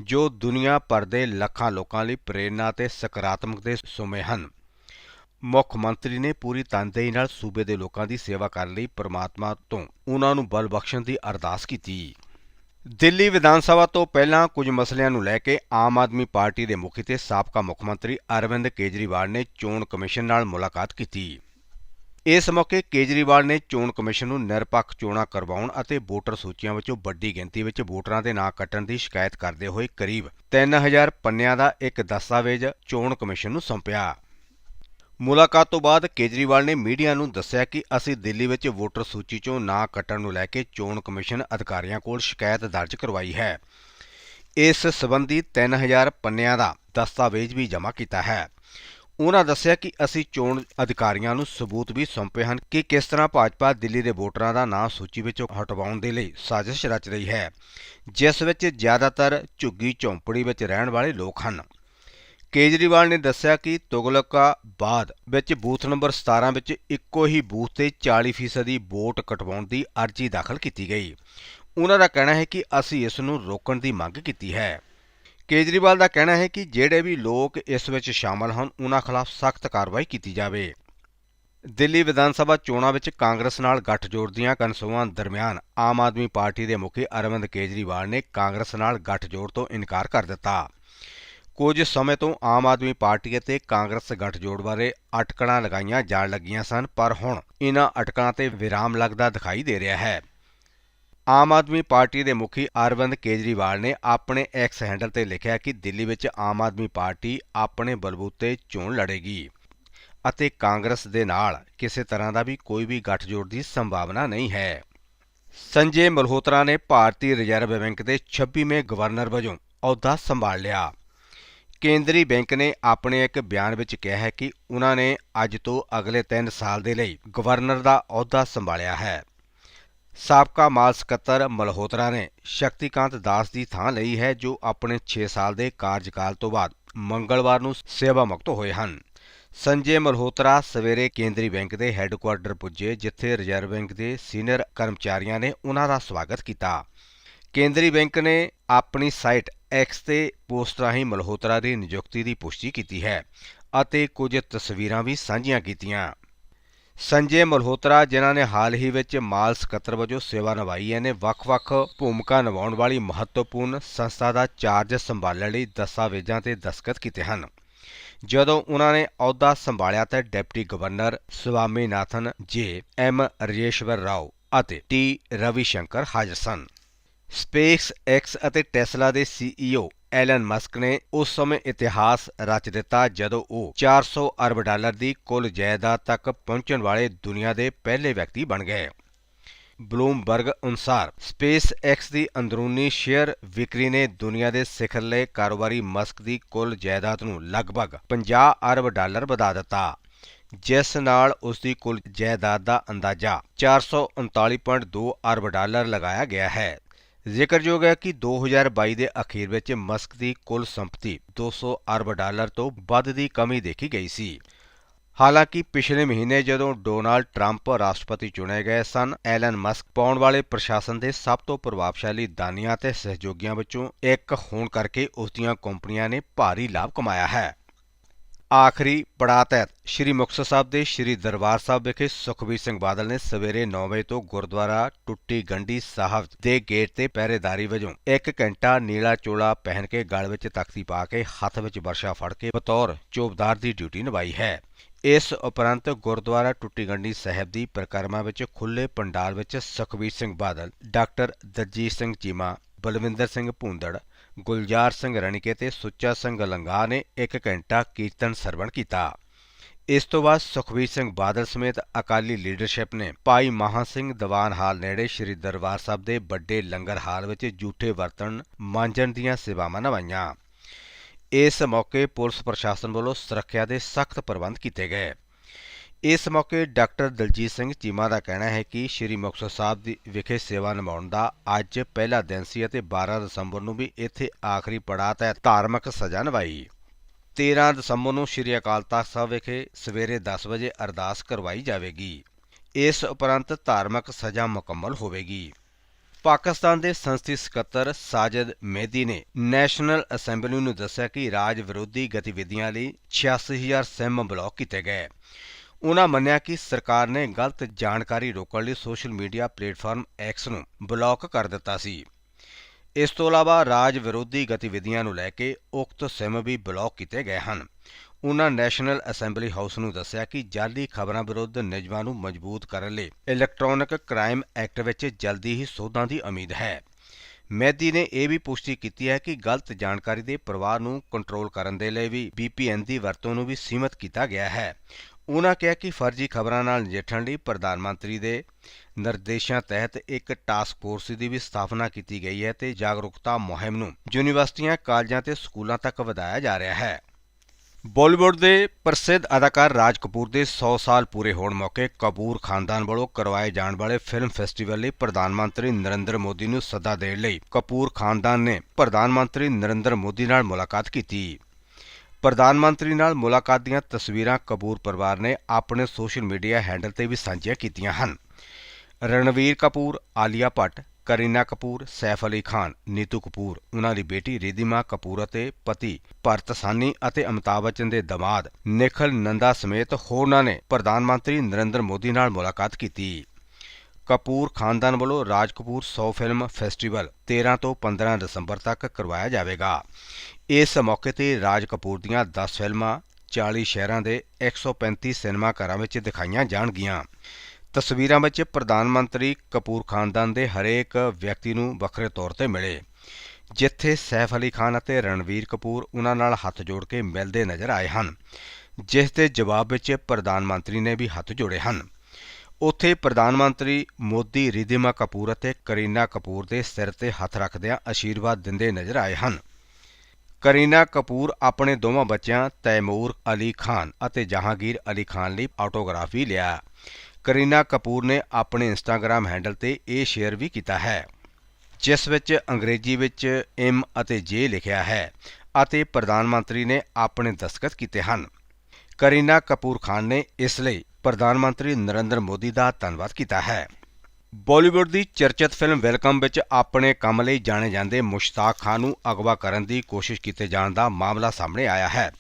ਜੋ ਦੁਨੀਆ ਭਰ ਦੇ ਲੱਖਾਂ ਲੋਕਾਂ ਲਈ ਪ੍ਰੇਰਨਾ ਤੇ ਸਕਾਰਾਤਮਕ ਦੇ ਸੁਮੇ ਹਨ ਮੁੱਖ ਮੰਤਰੀ ਨੇ ਪੂਰੀ ਤਨਦੇਹੀ ਨਾਲ ਸੂਬੇ ਦੇ ਲੋਕਾਂ ਦੀ ਸੇਵਾ ਕਰਨ ਲਈ ਪ੍ਰਮਾਤਮਾ ਤੋਂ ਉਹਨਾਂ ਨੂੰ ਬਲ ਬਖਸ਼ਣ ਦੀ ਅਰਦਾਸ ਕੀਤੀ ਦਿੱਲੀ ਵਿਧਾਨ ਸਭਾ ਤੋਂ ਪਹਿਲਾਂ ਕੁਝ ਮਸਲਿਆਂ ਨੂੰ ਲੈ ਕੇ ਆਮ ਆਦਮੀ ਪਾਰਟੀ ਦੇ ਮੁਖੀ ਤੇ ਸਾਬਕਾ ਮੁੱਖ ਮੰਤਰੀ ਅਰਵਿੰਦ ਕੇਜਰੀਵਾਲ ਨੇ ਚੋਣ ਕਮਿਸ਼ਨ ਨਾਲ ਮੁਲਾਕਾਤ ਕੀਤੀ। ਇਸ ਮੌਕੇ ਕੇਜਰੀਵਾਲ ਨੇ ਚੋਣ ਕਮਿਸ਼ਨ ਨੂੰ ਨਿਰਪੱਖ ਚੋਣਾਂ ਕਰਵਾਉਣ ਅਤੇ ਵੋਟਰ ਸੂਚੀਆਂ ਵਿੱਚੋਂ ਵੱਡੀ ਗਿਣਤੀ ਵਿੱਚ ਵੋਟਰਾਂ ਦੇ ਨਾਂ ਕੱਟਣ ਦੀ ਸ਼ਿਕਾਇਤ ਕਰਦੇ ਹੋਏ ਕਰੀਬ 3000 ਪੰਨਿਆਂ ਦਾ ਇੱਕ ਦਸਤਾਵੇਜ਼ ਚੋਣ ਕਮਿਸ਼ਨ ਨੂੰ ਸੌਂਪਿਆ। ਮੁਲਾਕਾਤ ਤੋਂ ਬਾਅਦ ਕੇਜਰੀਵਾਲ ਨੇ ਮੀਡੀਆ ਨੂੰ ਦੱਸਿਆ ਕਿ ਅਸੀਂ ਦਿੱਲੀ ਵਿੱਚ ਵੋਟਰ ਸੂਚੀ 'ਚੋਂ ਨਾਂ ਕੱਟਣ ਨੂੰ ਲੈ ਕੇ ਚੋਣ ਕਮਿਸ਼ਨ ਅਧਿਕਾਰੀਆਂ ਕੋਲ ਸ਼ਿਕਾਇਤ ਦਰਜ ਕਰਵਾਈ ਹੈ। ਇਸ ਸਬੰਧੀ 3000 ਪੰਨਿਆਂ ਦਾ ਦਸਤਾਵੇਜ਼ ਵੀ ਜਮ੍ਹਾਂ ਕੀਤਾ ਹੈ। ਉਹਨਾਂ ਦੱਸਿਆ ਕਿ ਅਸੀਂ ਚੋਣ ਅਧਿਕਾਰੀਆਂ ਨੂੰ ਸਬੂਤ ਵੀ ਸੌਂਪੇ ਹਨ ਕਿ ਕਿਸ ਤਰ੍ਹਾਂ ਭਾਜਪਾ ਦਿੱਲੀ ਦੇ ਵੋਟਰਾਂ ਦਾ ਨਾਂ ਸੂਚੀ ਵਿੱਚੋਂ ਹਟਵਾਉਣ ਦੇ ਲਈ ਸਾਜ਼ਿਸ਼ ਰਚ ਰਹੀ ਹੈ, ਜਿਸ ਵਿੱਚ ਜ਼ਿਆਦਾਤਰ ਝੁੱਗੀ ਝੌਂਪੜੀ ਵਿੱਚ ਰਹਿਣ ਵਾਲੇ ਲੋਕ ਹਨ। ਕੇਜਰੀਵਾਲ ਨੇ ਦੱਸਿਆ ਕਿ ਤੁਗਲਕਾਬਾਦ ਵਿੱਚ ਬੂਥ ਨੰਬਰ 17 ਵਿੱਚ ਇੱਕੋ ਹੀ ਬੂਥ ਤੇ 40% ਦੀ ਵੋਟ ਕਟਵਾਉਣ ਦੀ ਅਰਜ਼ੀ ਦਾਖਲ ਕੀਤੀ ਗਈ। ਉਨ੍ਹਾਂ ਦਾ ਕਹਿਣਾ ਹੈ ਕਿ ਅਸੀਂ ਇਸ ਨੂੰ ਰੋਕਣ ਦੀ ਮੰਗ ਕੀਤੀ ਹੈ। ਕੇਜਰੀਵਾਲ ਦਾ ਕਹਿਣਾ ਹੈ ਕਿ ਜਿਹੜੇ ਵੀ ਲੋਕ ਇਸ ਵਿੱਚ ਸ਼ਾਮਲ ਹਨ, ਉਹਨਾਂ ਖਿਲਾਫ ਸਖਤ ਕਾਰਵਾਈ ਕੀਤੀ ਜਾਵੇ। ਦਿੱਲੀ ਵਿਧਾਨ ਸਭਾ ਚੋਣਾਂ ਵਿੱਚ ਕਾਂਗਰਸ ਨਾਲ ਗੱਠਜੋੜ ਦੀਆਂ ਕਨਸੂਆਂ ਦਰਮਿਆਨ ਆਮ ਆਦਮੀ ਪਾਰਟੀ ਦੇ ਮੁਖੀ ਅਰਵਿੰਦ ਕੇਜਰੀਵਾਲ ਨੇ ਕਾਂਗਰਸ ਨਾਲ ਗੱਠਜੋੜ ਤੋਂ ਇਨਕਾਰ ਕਰ ਦਿੱਤਾ। ਕੁਝ ਸਮੇਂ ਤੋਂ ਆਮ ਆਦਮੀ ਪਾਰਟੀ ਅਤੇ ਕਾਂਗਰਸ ਗੱਠਜੋੜ ਬਾਰੇ ਅਟਕੜਾਂ ਲਗਾਈਆਂ ਜਾਣ ਲੱਗੀਆਂ ਸਨ, ਪਰ ਹੁਣ ਇਹਨਾਂ ਅਟਕਣਾਂ ਤੇ ਵਿਰਾਮ ਲੱਗਦਾ ਦਿਖਾਈ ਦੇ ਰਿਹਾ ਹੈ। ਆਮ ਆਦਮੀ ਪਾਰਟੀ ਦੇ ਮੁਖੀ ਅਰਵਿੰਦ ਕੇਜਰੀਵਾਲ ਨੇ ਆਪਣੇ ਐਕਸ ਹੈਂਡਲ ਤੇ ਲਿਖਿਆ ਕਿ ਦਿੱਲੀ ਵਿੱਚ ਆਮ ਆਦਮੀ ਪਾਰਟੀ ਆਪਣੇ ਬਲਬੂਤੇ ਚੋਣ ਲੜੇਗੀ ਅਤੇ ਕਾਂਗਰਸ ਦੇ ਨਾਲ ਕਿਸੇ ਤਰ੍ਹਾਂ ਦਾ ਵੀ ਕੋਈ ਵੀ ਗੱਠਜੋੜ ਦੀ ਸੰਭਾਵਨਾ ਨਹੀਂ ਹੈ। ਸੰਜੇ ਮਲਹੋਤਰਾ ਨੇ ਭਾਰਤੀ ਰਿਜ਼ਰਵ ਬੈਂਕ ਦੇ 26ਵੇਂ ਗਵਰਨਰ ਵਜੋਂ ਅਹੁਦਾ ਸੰਭਾਲ ਲਿਆ। ਕੇਂਦਰੀ ਬੈਂਕ ਨੇ ਆਪਣੇ ਇੱਕ ਬਿਆਨ ਵਿੱਚ ਕਿਹਾ ਹੈ ਕਿ ਉਹਨਾਂ ਨੇ ਅੱਜ ਤੋਂ ਅਗਲੇ 3 ਸਾਲ ਦੇ ਲਈ ਗਵਰਨਰ ਦਾ ਅਹੁਦਾ ਸੰਭਾਲਿਆ ਹੈ। ਸਾਬਕਾ ਮਾਲ ਸਕੱਤਰ ਮਲਹੋਤਰਾ ਨੇ ਸ਼ਕਤੀਕਾਂਤ ਦਾਸ ਦੀ ਥਾਂ ਲਈ ਹੈ, ਜੋ ਆਪਣੇ 6 ਸਾਲ ਦੇ ਕਾਰਜਕਾਲ ਤੋਂ ਬਾਅਦ ਮੰਗਲਵਾਰ ਨੂੰ ਸੇਵਾ ਮੁਕਤ ਹੋਏ ਹਨ। ਸੰਜੇ ਮਲਹੋਤਰਾ ਸਵੇਰੇ ਕੇਂਦਰੀ ਬੈਂਕ ਦੇ ਹੈੱਡਕੁਆਰਟਰ ਪੁੱਜੇ, ਜਿੱਥੇ ਰਿਜ਼ਰਵ ਬੈਂਕ ਦੇ ਸੀਨੀਅਰ ਕਰਮਚਾਰੀਆਂ ਨੇ ਉਹਨਾਂ ਦਾ ਸਵਾਗਤ ਕੀਤਾ। ਕੇਂਦਰੀ ਬੈਂਕ ਨੇ ਆਪਣੀ ਸਾਈਟ ਐਕਸ ਤੇ ਪੋਸਟ ਰਾਹੀਂ ਮਲਹੋਤਰਾ ਦੀ ਨਿਯੁਕਤੀ ਦੀ ਪੁਸ਼ਟੀ ਕੀਤੀ ਹੈ ਅਤੇ ਕੁਝ ਤਸਵੀਰਾਂ ਵੀ ਸਾਂਝੀਆਂ ਕੀਤੀਆਂ। ਸੰਜੇ ਮਲਹੋਤਰਾ, ਜਿਨ੍ਹਾਂ ਨੇ ਹਾਲ ਹੀ ਵਿੱਚ ਮਾਲ ਸਕੱਤਰ ਵਜੋਂ ਸੇਵਾ ਨਿਭਾਈ ਹੈ ਨੇ ਵੱਖ-ਵੱਖ ਭੂਮਿਕਾ ਨਿਭਾਉਣ ਵਾਲੀ ਮਹੱਤਵਪੂਰਨ ਸੰਸਥਾ ਦਾ ਚਾਰਜ ਸੰਭਾਲਣ ਲਈ ਦਸਤਾਵੇਜ਼ਾਂ ਤੇ ਦਸਤਖਤ ਕੀਤੇ ਹਨ। ਜਦੋਂ ਉਹਨਾਂ ਨੇ ਅਹੁਦਾ ਸੰਭਾਲਿਆ ਤਾਂ ਡਿਪਟੀ ਗਵਰਨਰ ਸਵਾਮੀਨਾਥਨ, ਜੇ ਐਮ ਰਜੇਸ਼ਵਰ ਰਾਓ ਅਤੇ ਟੀ ਰਵੀ ਸ਼ੰਕਰ ਹਾਜ਼ਰ ਸਨ। ਸਪੇਸ ਐਕਸ ਅਤੇ ਟੈਸਲਾ ਦੇ ਸੀਈਓ ਐਲਨ ਮਸਕ ਨੇ ਉਸ ਸਮੇਂ ਇਤਿਹਾਸ ਰਚ ਦਿੱਤਾ ਜਦੋਂ ਉਹ 400 ਅਰਬ ਡਾਲਰ ਦੀ ਕੁੱਲ ਜਾਇਦਾਦ ਤੱਕ ਪਹੁੰਚਣ ਵਾਲੇ ਦੁਨੀਆ ਦੇ ਪਹਿਲੇ ਵਿਅਕਤੀ ਬਣ ਗਏ। ਬਲੂਮਬਰਗ ਅਨੁਸਾਰ ਸਪੇਸ ਐਕਸ ਦੀ ਅੰਦਰੂਨੀ ਸ਼ੇਅਰ ਵਿਕਰੀ ਨੇ ਦੁਨੀਆ ਦੇ ਸਿਖਰਲੇ ਕਾਰੋਬਾਰੀ ਮਸਕ ਦੀ ਕੁੱਲ ਜਾਇਦਾਦ ਨੂੰ ਲਗਭਗ 50 ਅਰਬ ਡਾਲਰ ਵਧਾ ਦਿੱਤਾ, ਜਿਸ ਨਾਲ ਉਸ ਦੀ ਕੁੱਲ ਜਾਇਦਾਦ ਦਾ ਅੰਦਾਜ਼ਾ 439.2 ਅਰਬ ਡਾਲਰ ਲਗਾਇਆ ਗਿਆ ਹੈ। ਜ਼ਿਕਰਯੋਗ ਹੈ ਕਿ 2022 ਦੇ ਅਖੀਰ ਵਿੱਚ ਮਸਕ ਦੀ ਕੁੱਲ ਸੰਪਤੀ 200 ਅਰਬ ਡਾਲਰ ਤੋਂ ਵੱਧ ਦੀ ਕਮੀ ਦੇਖੀ ਗਈ ਸੀ। ਹਾਲਾਂਕਿ ਪਿਛਲੇ ਮਹੀਨੇ ਜਦੋਂ ਡੋਨਾਲਡ ਟਰੰਪ ਰਾਸ਼ਟਰਪਤੀ ਚੁਣੇ ਗਏ ਸਨ, ਐਲਨ ਮਸਕ ਪਾਉਣ ਵਾਲੇ ਪ੍ਰਸ਼ਾਸਨ ਦੇ ਸਭ ਤੋਂ ਪ੍ਰਭਾਵਸ਼ਾਲੀ ਦਾਨੀਆਂ ਤੇ ਸਹਿਯੋਗੀਆਂ ਵਿੱਚੋਂ ਇੱਕ ਹੋਣ ਕਰਕੇ ਉਸ ਦੀਆਂ ਕੰਪਨੀਆਂ ਨੇ ਭਾਰੀ ਲਾਭ ਕਮਾਇਆ ਹੈ। ਆਖਰੀ ਪੜਾਅ ਤਹਿਤ ਸ਼੍ਰੀ ਮੁਕਤਸਰ ਸਾਹਿਬ ਦੇ ਸ਼੍ਰੀ ਦਰਬਾਰ ਸਾਹਿਬ ਵਿਖੇ ਸੁਖਬੀਰ ਸਿੰਘ ਬਾਦਲ ਨੇ ਸਵੇਰੇ 9 ਵਜੇ ਤੋਂ ਗੁਰਦੁਆਰਾ ਟੁੱਟੀ ਗੰਢੀ ਸਾਹਿਬ ਦੇ ਗੇਟ ਤੇ ਪਹਿਰੇਦਾਰੀ ਵਜੋਂ 1 ਘੰਟਾ ਨੀਲਾ ਚੋਲਾ ਪਹਿਨ ਕੇ ਗਲ ਵਿੱਚ ਤਖਤੀ ਪਾ ਕੇ ਹੱਥ ਵਿੱਚ ਵਰਸ਼ਾ ਫੜ ਕੇ ਬਤੌਰ ਚੋਬਦਾਰ ਦੀ ਡਿਊਟੀ ਨਿਭਾਈ ਹੈ। ਇਸ ਉਪਰੰਤ ਗੁਰਦੁਆਰਾ ਟੁੱਟੀਗੰਡੀ ਸਾਹਿਬ ਦੀ ਪਰਿਕਰਮਾ ਵਿੱਚ ਖੁੱਲੇ ਪੰਡਾਲ ਵਿੱਚ ਸੁਖਬੀਰ ਸਿੰਘ ਬਾਦਲ, ਡਾਕਟਰ ਦਰਜੀਤ ਸਿੰਘ ਚੀਮਾ, ਬਲਵਿੰਦਰ ਸਿੰਘ ਭੂੰਦੜ ਗੁਲਜ਼ਾਰ ਸਿੰਘ ਰਣੀਕੇ ਤੇ ਸੁੱਚਾ ਸਿੰਘ ਲੰਗਾ ਨੇ 1 ਘੰਟਾ ਕੀਰਤਨ ਸਰਵਣ ਕੀਤਾ। ਇਸ ਤੋਂ ਬਾਅਦ ਸੁਖਬੀਰ ਸਿੰਘ ਬਾਦਲ ਸਮੇਤ ਅਕਾਲੀ ਲੀਡਰਸ਼ਿਪ ਨੇ ਭਾਈ ਮਹਾ ਸਿੰਘ ਦੀਵਾਨ ਹਾਲ ਨੇੜੇ ਸ੍ਰੀ ਦਰਬਾਰ ਸਾਹਿਬ ਦੇ ਵੱਡੇ ਲੰਗਰ ਹਾਲ ਵਿੱਚ ਝੂਠੇ ਵਰਤਣ, ਮਾਂਜਣ ਦੀਆਂ ਸੇਵਾਵਾਂ ਨਿਭਾਈਆਂ। ਇਸ ਮੌਕੇ ਪੁਲਿਸ ਪ੍ਰਸ਼ਾਸਨ ਵੱਲੋਂ ਸੁਰੱਖਿਆ ਦੇ ਸਖਤ ਪ੍ਰਬੰਧ ਕੀਤੇ ਗਏ। ਇਸ ਮੌਕੇ ਡਾਕਟਰ ਦਲਜੀਤ ਸਿੰਘ ਚੀਮਾ ਦਾ ਕਹਿਣਾ ਹੈ ਕਿ ਸ੍ਰੀ ਮੁਕਤਸਰ ਸਾਹਿਬ ਦੀ ਵਿਖੇ ਸੇਵਾ ਨਿਭਾਉਣ ਦਾ ਅੱਜ ਪਹਿਲਾ ਦਿਨ ਸੀ ਅਤੇ 12 ਦਸੰਬਰ ਨੂੰ ਵੀ ਇੱਥੇ ਆਖਰੀ ਪੜਾਅ ਤਹਿ ਧਾਰਮਿਕ ਸਜ਼ਾ ਨਿਭਾਈ। 13 ਦਸੰਬਰ ਨੂੰ ਸ੍ਰੀ ਅਕਾਲ ਤਖਤ ਸਾਹਿਬ ਵਿਖੇ ਸਵੇਰੇ 10 ਵਜੇ ਅਰਦਾਸ ਕਰਵਾਈ ਜਾਵੇਗੀ। ਇਸ ਉਪਰੰਤ ਧਾਰਮਿਕ ਸਜ਼ਾ ਮੁਕੰਮਲ ਹੋਵੇਗੀ। ਪਾਕਿਸਤਾਨ ਦੇ ਸੰਸਦੀ ਸਕੱਤਰ ਸਾਜਦ ਮਹਿਦੀ ਨੇ ਨੈਸ਼ਨਲ ਅਸੈਂਬਲੀ ਨੂੰ ਦੱਸਿਆ ਕਿ ਰਾਜ ਵਿਰੋਧੀ ਗਤੀਵਿਧੀਆਂ ਲਈ 86000 ਸਿਮ ਬਲੌਕ ਕੀਤੇ ਗਏ। ਉਨ੍ਹਾਂ ਮੰਨਿਆ ਕਿ ਸਰਕਾਰ ਨੇ ਗਲਤ ਜਾਣਕਾਰੀ ਰੋਕਣ ਲਈ ਸੋਸ਼ਲ ਮੀਡੀਆ ਪਲੇਟਫਾਰਮ ਐਕਸ ਨੂੰ ਬਲੌਕ ਕਰ ਦਿੱਤਾ ਸੀ। ਇਸ ਤੋਂ ਇਲਾਵਾ ਰਾਜ ਵਿਰੋਧੀ ਗਤੀਵਿਧੀਆਂ ਨੂੰ ਲੈ ਕੇ ਉਕਤ ਸਿਮ ਵੀ ਬਲੌਕ ਕੀਤੇ ਗਏ ਹਨ। ਉਨ੍ਹਾਂ ਨੈਸ਼ਨਲ ਅਸੈਂਬਲੀ ਹਾਊਸ ਨੂੰ ਦੱਸਿਆ ਕਿ ਜਾਲੀ ਖਬਰਾਂ ਵਿਰੁੱਧ ਨਿਯਮਾਂ ਨੂੰ ਮਜ਼ਬੂਤ ਕਰਨ ਲਈ ਇਲੈਕਟ੍ਰੋਨਿਕ ਕ੍ਰਾਈਮ ਐਕਟ ਵਿੱਚ ਜਲਦੀ ਹੀ ਸੋਧਾਂ ਦੀ ਉਮੀਦ ਹੈ। ਮੈਦੀ ਨੇ ਇਹ ਵੀ ਪੁਸ਼ਟੀ ਕੀਤੀ ਹੈ ਕਿ ਗਲਤ ਜਾਣਕਾਰੀ ਦੇ ਪ੍ਰਵਾਹ ਨੂੰ ਕੰਟਰੋਲ ਕਰਨ ਦੇ ਲਈ ਵੀ VPN ਦੀ ਵਰਤੋਂ ਨੂੰ ਵੀ ਸੀਮਿਤ ਕੀਤਾ ਗਿਆ ਹੈ। ਉਨ੍ਹਾਂ ਕਿਹਾ ਕਿ ਫਰਜ਼ੀ ਖਬਰਾਂ ਨਾਲ ਨਜਿੱਠਣ ਲਈ ਪ੍ਰਧਾਨ ਮੰਤਰੀ ਦੇ ਨਿਰਦੇਸ਼ਾਂ ਤਹਿਤ ਇੱਕ ਟਾਸਕ ਫੋਰਸ ਦੀ ਵੀ ਸਥਾਪਨਾ ਕੀਤੀ ਗਈ ਹੈ ਤੇ ਜਾਗਰੂਕਤਾ ਮੁਹਿੰਮ ਨੂੰ ਯੂਨੀਵਰਸਿਟੀਆਂ, ਕਾਲਜਾਂ ਤੇ ਸਕੂਲਾਂ ਤੱਕ ਵਧਾਇਆ ਜਾ ਰਿਹਾ ਹੈ। ਬਾਲੀਵੁੱਡ ਦੇ ਪ੍ਰਸਿੱਧ ਅਦਾਕਾਰ ਰਾਜ ਕਪੂਰ ਦੇ 100 ਸਾਲ ਪੂਰੇ ਹੋਣ ਮੌਕੇ ਕਪੂਰ ਖਾਨਦਾਨ ਵੱਲੋਂ ਕਰਵਾਏ ਜਾਣ ਵਾਲੇ ਫਿਲਮ ਫੈਸਟੀਵਲ ਲਈ ਪ੍ਰਧਾਨ ਮੰਤਰੀ ਨਰਿੰਦਰ ਮੋਦੀ ਨੂੰ ਸੱਦਾ ਦੇਣ ਲਈ ਕਪੂਰ ਖਾਨਦਾਨ ਨੇ ਪ੍ਰਧਾਨ ਮੰਤਰੀ ਨਰਿੰਦਰ ਮੋਦੀ ਨਾਲ ਮੁਲਾਕਾਤ ਕੀਤੀ। ਪ੍ਰਧਾਨ ਮੰਤਰੀ ਨਾਲ ਮੁਲਾਕਾਤ ਦੀਆਂ ਤਸਵੀਰਾਂ ਕਪੂਰ ਪਰਿਵਾਰ ਨੇ ਆਪਣੇ ਸੋਸ਼ਲ ਮੀਡੀਆ ਹੈਂਡਲ ਤੇ ਵੀ ਸਾਂਝੀਆਂ ਕੀਤੀਆਂ ਹਨ। ਰਣਵੀਰ ਕਪੂਰ, ਆਲੀਆ ਭੱਟ, ਕਰੀਨਾ ਕਪੂਰ, ਸੈਫ ਅਲੀ ਖਾਨ, ਨੀਤੂ ਕਪੂਰ ਉਹਨਾਂ ਦੀ ਬੇਟੀ ਰਿਧਿਮਾ ਕਪੂਰ ਅਤੇ ਪਤੀ ਭਰਤ ਸਾਨੀ ਅਤੇ ਅਮਿਤਾਭ ਬੱਚਨ ਦੇ ਦਮਾਦ ਨਿਖਲ ਨੰਦਾ ਸਮੇਤ ਹੋਰਨਾਂ ਨੇ ਪ੍ਰਧਾਨ ਮੰਤਰੀ ਨਰਿੰਦਰ ਮੋਦੀ ਨਾਲ ਮੁਲਾਕਾਤ ਕੀਤੀ। ਕਪੂਰ ਖਾਨਦਾਨ ਵੱਲੋਂ ਰਾਜ ਕਪੂਰ 100 ਫਿਲਮ ਫੈਸਟੀਵਲ 13 ਤੋਂ 15 ਦਸੰਬਰ ਤੱਕ ਕਰਵਾਇਆ ਜਾਵੇਗਾ। ਇਸ ਮੌਕੇ ਤੇ ਰਾਜ ਕਪੂਰ ਦੀਆਂ 10 ਫਿਲਮਾਂ 40 ਸ਼ਹਿਰਾਂ ਦੇ 135 ਸਿਨੇਮਾ ਘਰਾਂ ਵਿੱਚ ਦਿਖਾਈਆਂ ਜਾਣਗੀਆਂ। ਤਸਵੀਰਾਂ ਵਿੱਚ ਪ੍ਰਧਾਨ ਮੰਤਰੀ ਕਪੂਰ ਖਾਨਦਾਨ ਦੇ ਹਰੇਕ ਵਿਅਕਤੀ ਨੂੰ ਵੱਖਰੇ ਤੌਰ ਤੇ ਮਿਲੇ। ਜਿੱਥੇ ਸੈਫ ਅਲੀ ਖਾਨ ਅਤੇ ਰਣਵੀਰ ਕਪੂਰ ਉਹਨਾਂ ਨਾਲ ਹੱਥ ਜੋੜ ਕੇ ਮਿਲਦੇ ਨਜ਼ਰ ਆਏ ਹਨ, ਜਿਸ ਦੇ ਜਵਾਬ ਵਿੱਚ ਪ੍ਰਧਾਨ ਮੰਤਰੀ ਨੇ ਵੀ ਹੱਥ ਜੋੜੇ ਹਨ। ਉੱਥੇ ਪ੍ਰਧਾਨ ਮੰਤਰੀ ਮੋਦੀ, ਰਿਧਿਮਾ ਕਪੂਰ ਅਤੇ ਕਰੀਨਾ ਕਪੂਰ ਦੇ ਸਿਰ ਤੇ ਹੱਥ ਰੱਖਦਿਆਂ ਆਸ਼ੀਰਵਾਦ ਦਿੰਦੇ ਨਜ਼ਰ ਆਏ ਹਨ। ਕਰੀਨਾ ਕਪੂਰ ਆਪਣੇ ਦੋਵਾਂ ਬੱਚਿਆਂ ਤੈਮੂਰ ਅਲੀ ਖਾਨ ਅਤੇ ਜਹਾਂਗੀਰ ਅਲੀ ਖਾਨ ਲਈ ਆਟੋਗ੍ਰਾਫ ਵੀ ਲਿਆ। ਕਰੀਨਾ ਕਪੂਰ ਨੇ ਆਪਣੇ ਇੰਸਟਾਗ੍ਰam ਹੈਂਡਲ ਤੇ ਇਹ ਸ਼ੇਅਰ ਵੀ ਕੀਤਾ ਹੈ, ਜਿਸ ਵਿੱਚ ਅੰਗਰੇਜ਼ੀ ਵਿੱਚ ਐਮ ਅਤੇ ਜੇ ਲਿਖਿਆ ਹੈ ਅਤੇ ਪ੍ਰਧਾਨ ਮੰਤਰੀ ਨੇ ਆਪਣੇ ਦਸਤਖਤ ਕੀਤੇ ਹਨ। ਕਰੀਨਾ ਕਪੂਰ ਖਾਨ ਨੇ ਇਸ ਲਈ ਪ੍ਰਧਾਨ ਮੰਤਰੀ ਨਰਿੰਦਰ ਮੋਦੀ ਦਾ ਧੰਨਵਾਦ ਕੀਤਾ ਹੈ। ਬਾਲੀਵੁੱਡ ਦੀ ਚਰਚਿਤ ਫਿਲਮ ਵੈਲਕਮ ਵਿੱਚ ਆਪਣੇ ਕੰਮ ਲਈ ਜਾਣੇ ਜਾਂਦੇ ਮੁਸ਼ਤਾਕ ਖਾਨ ਨੂੰ ਅਗਵਾ ਕਰਨ ਦੀ ਕੋਸ਼ਿਸ਼ ਕੀਤੇ ਜਾਣ ਦਾ ਮਾਮਲਾ ਸਾਹਮਣੇ ਆਇਆ ਹੈ।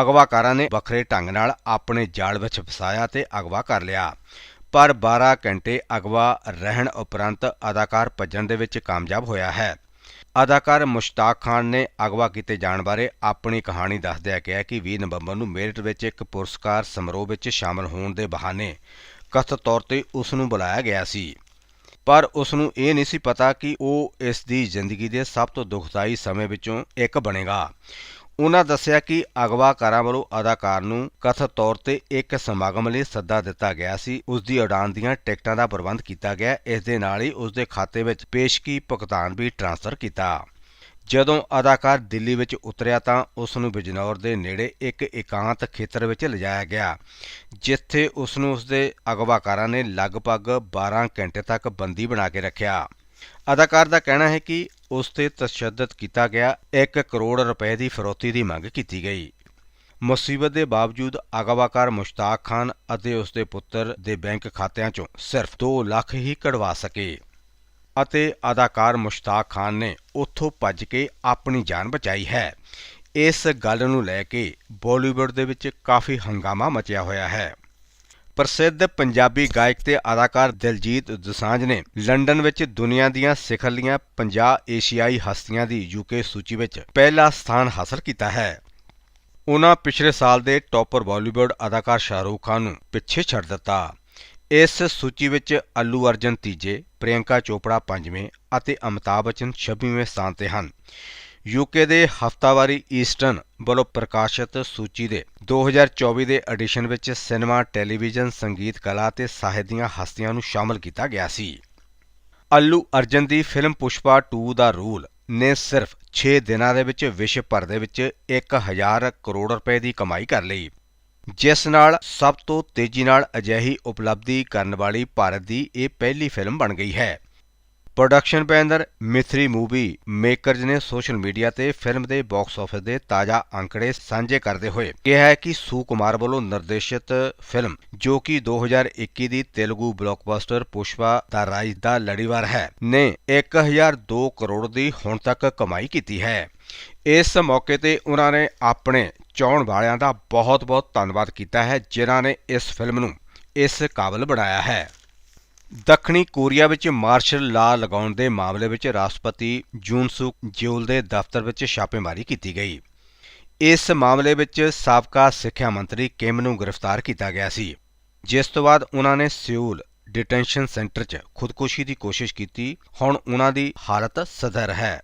ਅਗਵਾਕਾਰਾਂ ਨੇ ਵੱਖਰੇ ਢੰਗ ਨਾਲ ਆਪਣੇ ਜਾਲ ਵਿੱਚ ਫਸਾਇਆ ਤੇ ਅਗਵਾ ਕਰ ਲਿਆ। ਪਰ 12 ਘੰਟੇ ਅਗਵਾ ਰਹਿਣ ਉਪਰੰਤ ਅਦਾਕਾਰ ਭੱਜਣ ਦੇ ਵਿੱਚ ਕਾਮਯਾਬ ਹੋਇਆ ਹੈ। ਅਦਾਕਾਰ ਮੁਸ਼ਤਾਕ ਖਾਨ ਨੇ ਅਗਵਾ ਕੀਤੇ ਜਾਣ ਬਾਰੇ ਆਪਣੀ ਕਹਾਣੀ ਦੱਸਦਿਆਂ ਕਿਹਾ ਕਿ 20 ਨਵੰਬਰ ਨੂੰ ਮੇਰਠ ਵਿੱਚ ਇੱਕ ਪੁਰਸਕਾਰ ਸਮਾਰੋਹ ਵਿੱਚ ਸ਼ਾਮਲ ਹੋਣ ਦੇ ਬਹਾਨੇ ਕਥਿਤ ਤੌਰ ਤੇ ਉਸ ਨੂੰ ਬੁਲਾਇਆ ਗਿਆ ਸੀ। ਪਰ ਉਸ ਨੂੰ ਇਹ ਨਹੀਂ ਸੀ ਪਤਾ ਕਿ ਉਹ ਇਸ ਦੀ ਜ਼ਿੰਦਗੀ ਦੇ ਸਭ ਤੋਂ ਦੁਖਦਾਈ ਸਮੇਂ ਵਿੱਚੋਂ ਇੱਕ ਬਣੇਗਾ। ਉਹਨਾਂ ਦੱਸਿਆ ਕਿ ਅਗਵਾਕਾਰਾਂ ਵੱਲੋਂ ਅਦਾਕਾਰ ਨੂੰ ਕਥਿਤ ਤੌਰ ਤੇ ਇੱਕ ਸਮਾਗਮ ਲਈ ਸੱਦਾ ਦਿੱਤਾ ਗਿਆ ਸੀ। ਉਸ ਦੀ ਉਡਾਨ ਦੀਆਂ ਟਿਕਟਾਂ ਦਾ ਪ੍ਰਬੰਧ ਕੀਤਾ ਗਿਆ। ਇਸ ਦੇ ਨਾਲ ਹੀ ਉਸ ਦੇ ਖਾਤੇ ਵਿੱਚ ਪੇਸ਼ਗੀ ਭੁਗਤਾਨ ਵੀ ਟ੍ਰਾਂਸਫਰ ਕੀਤਾ। ਜਦੋਂ ਅਦਾਕਾਰ ਦਿੱਲੀ ਵਿੱਚ ਉਤਰਿਆ ਤਾਂ ਉਸ ਨੂੰ ਬਿਜਨੌਰ ਦੇ ਨੇੜੇ ਇੱਕ ਇਕਾਂਤ ਖੇਤਰ ਵਿੱਚ ਲਿਜਾਇਆ ਗਿਆ, ਜਿੱਥੇ ਉਸ ਨੂੰ ਉਸ ਦੇ ਅਗਵਾਕਾਰਾਂ ਨੇ ਲਗਭਗ 12 ਘੰਟੇ ਤੱਕ ਬੰਦੀ ਬਣਾ ਕੇ ਰੱਖਿਆ। ਅਦਾਕਾਰ ਦਾ ਕਹਿਣਾ ਹੈ ਕਿ ਉਸ ਤੇ ਤਸ਼ੱਦਦ ਕੀਤਾ ਗਿਆ 1 ਕਰੋੜ ਰੁਪਏ ਦੀ ਫਰੋਤੀ ਦੀ ਮੰਗ ਕੀਤੀ ਗਈ। ਮੁਸੀਬਤ ਦੇ ਬਾਵਜੂਦ ਅਗਵਾਕਾਰ ਮੁਸ਼ਤਾਕ ਖਾਨ ਅਤੇ ਉਸ ਦੇ ਪੁੱਤਰ ਦੇ ਬੈਂਕ ਖਾਤਿਆਂ ਚੋਂ ਸਿਰਫ 2 ਲੱਖ ਹੀ ਕਢਵਾ ਸਕੇ। ਅਤੇ ਅਦਾਕਾਰ ਮੁਸ਼ਤਾਕ ਖਾਨ ਨੇ ਉੱਥੋਂ ਭੱਜ ਕੇ ਆਪਣੀ ਜਾਨ ਬਚਾਈ ਹੈ। ਇਸ ਗੱਲ ਨੂੰ ਲੈ ਕੇ ਬਾਲੀਵੁੱਡ ਦੇ ਵਿੱਚ ਕਾਫੀ ਹੰਗਾਮਾ ਮਚਿਆ ਹੋਇਆ ਹੈ। ਪ੍ਰਸਿੱਧ ਪੰਜਾਬੀ ਗਾਇਕ ਤੇ ਅਦਾਕਾਰ ਦਿਲਜੀਤ ਦੋਸਾਂਝ ਨੇ ਲੰਡਨ ਵਿੱਚ ਦੁਨੀਆ ਦੀਆਂ ਸਿਖਰਲੀਆਂ 50 ਏਸ਼ੀਆਈ ਹਸਤੀਆਂ ਦੀ ਯੂਕੇ ਸੂਚੀ ਵਿੱਚ ਪਹਿਲਾ ਸਥਾਨ ਹਾਸਲ ਕੀਤਾ ਹੈ। ਉਹਨਾਂ ਪਿਛਲੇ ਸਾਲ ਦੇ ਟੌਪਰ ਬਾਲੀਵੁੱਡ ਅਦਾਕਾਰ ਸ਼ਾਹਰੂਖ ਖਾਨ ਨੂੰ ਪਿੱਛੇ ਛੱਡ ਦਿੱਤਾ। ਇਸ ਸੂਚੀ ਵਿੱਚ ਅੱਲੂ ਅਰਜਨ ਤੀਜੇ, ਪ੍ਰਿਯੰਕਾ ਚੋਪੜਾ ਪੰਜਵੇਂ ਅਤੇ ਅਮਿਤਾਭ ਬੱਚਨ 26ਵੇਂ ਸਥਾਨ ਤੇ ਹਨ। ਯੂਕੇ ਦੇ ਹਫਤਾਵਾਰੀ ਈਸਟਰਨ ਵੱਲੋਂ ਪ੍ਰਕਾਸ਼ਿਤ ਸੂਚੀ ਦੇ 2024 ਦੇ ਐਡੀਸ਼ਨ ਵਿੱਚ ਸਿਨੇਮਾ, ਟੈਲੀਵਿਜ਼ਨ, ਸੰਗੀਤ, ਕਲਾ ਤੇ ਸਾਹਿਤ ਦੀਆਂ ਹਸਤੀਆਂ ਨੂੰ ਸ਼ਾਮਲ ਕੀਤਾ ਗਿਆ ਸੀ। ਅੱਲੂ ਅਰਜਨ ਦੀ ਫਿਲਮ ਪੁਸ਼ਪਾ 2 ਦਾ ਰੂਲ ਨੇ ਸਿਰਫ 6 ਦਿਨਾਂ ਦੇ ਵਿੱਚ ਵਿਸ਼ਵ ਭਰ ਦੇ ਵਿੱਚ 1000 ਕਰੋੜ ਰੁਪਏ ਦੀ ਕਮਾਈ ਕਰ ਲਈ। ਜਿਸ ਨਾਲ ਸਭ ਤੋਂ ਤੇਜ਼ੀ ਨਾਲ ਅਜਿਹੀ ਉਪਲਬਧੀ ਕਰਨ ਵਾਲੀ ਭਾਰਤ ਦੀ ਇਹ ਪਹਿਲੀ ਫਿਲਮ ਬਣ ਗਈ ਹੈ। Production banner Mythri movie makers ਨੇ ਸੋਸ਼ਲ ਮੀਡੀਆ ਤੇ ਫਿਲਮ ਦੇ ਬਾਕਸ ਆਫਿਸ ਦੇ ਤਾਜ਼ਾ ਅੰਕੜੇ ਸਾਂਝੇ ਕਰਦੇ ਹੋਏ ਕਿਹਾ ਹੈ ਕਿ ਸੂ ਕੁਮਾਰ ਵੱਲੋਂ ਨਿਰਦੇਸ਼ਿਤ ਫਿਲਮ, ਜੋ ਕਿ 2021 ਦੀ ਤੇਲਗੂ ਬਲੌਕਬਸਟਰ ਪੁਸ਼ਪਾ ਦਾ ਰਾਜ ਦਾ ਲੜੀਵਾਰ ਹੈ, ਨੇ 1002 ਕਰੋੜ ਦੀ ਹੁਣ ਤੱਕ ਕਮਾਈ ਕੀਤੀ ਹੈ। ਇਸ ਮੌਕੇ ਤੇ ਉਹਨਾਂ ਨੇ ਆਪਣੇ ਚਾਹਣ ਵਾਲਿਆਂ ਦਾ ਬਹੁਤ-ਬਹੁਤ ਧੰਨਵਾਦ ਕੀਤਾ ਹੈ, ਜਿਨ੍ਹਾਂ ਨੇ ਇਸ ਫਿਲਮ ਨੂੰ ਇਸ ਕਾਬਲ ਬਣਾਇਆ ਹੈ। ਦੱਖਣੀ ਕੋਰੀਆ ਵਿੱਚ ਮਾਰਸ਼ਲ ਲਾ ਲਗਾਉਣ ਦੇ ਮਾਮਲੇ ਵਿੱਚ ਰਾਸ਼ਟਰਪਤੀ ਜੂਨ ਜਿਉਲ ਦੇ ਦਫ਼ਤਰ ਵਿੱਚ ਛਾਪੇਮਾਰੀ ਕੀਤੀ ਗਈ। ਇਸ ਮਾਮਲੇ ਵਿੱਚ ਸਾਬਕਾ ਸਿੱਖਿਆ ਮੰਤਰੀ ਕਿਮ ਨੂੰ ਗ੍ਰਿਫਤਾਰ ਕੀਤਾ ਗਿਆ ਸੀ। ਜਿਸ ਤੋਂ ਬਾਅਦ ਉਹਨਾਂ ਨੇ ਸਿਊਲ ਡਿਟੈਂਸ਼ਨ ਸੈਂਟਰ 'ਚ ਖੁਦਕੁਸ਼ੀ ਦੀ ਕੋਸ਼ਿਸ਼ ਕੀਤੀ। ਹੁਣ ਉਹਨਾਂ ਦੀ ਹਾਲਤ ਸਥਿਰ ਹੈ।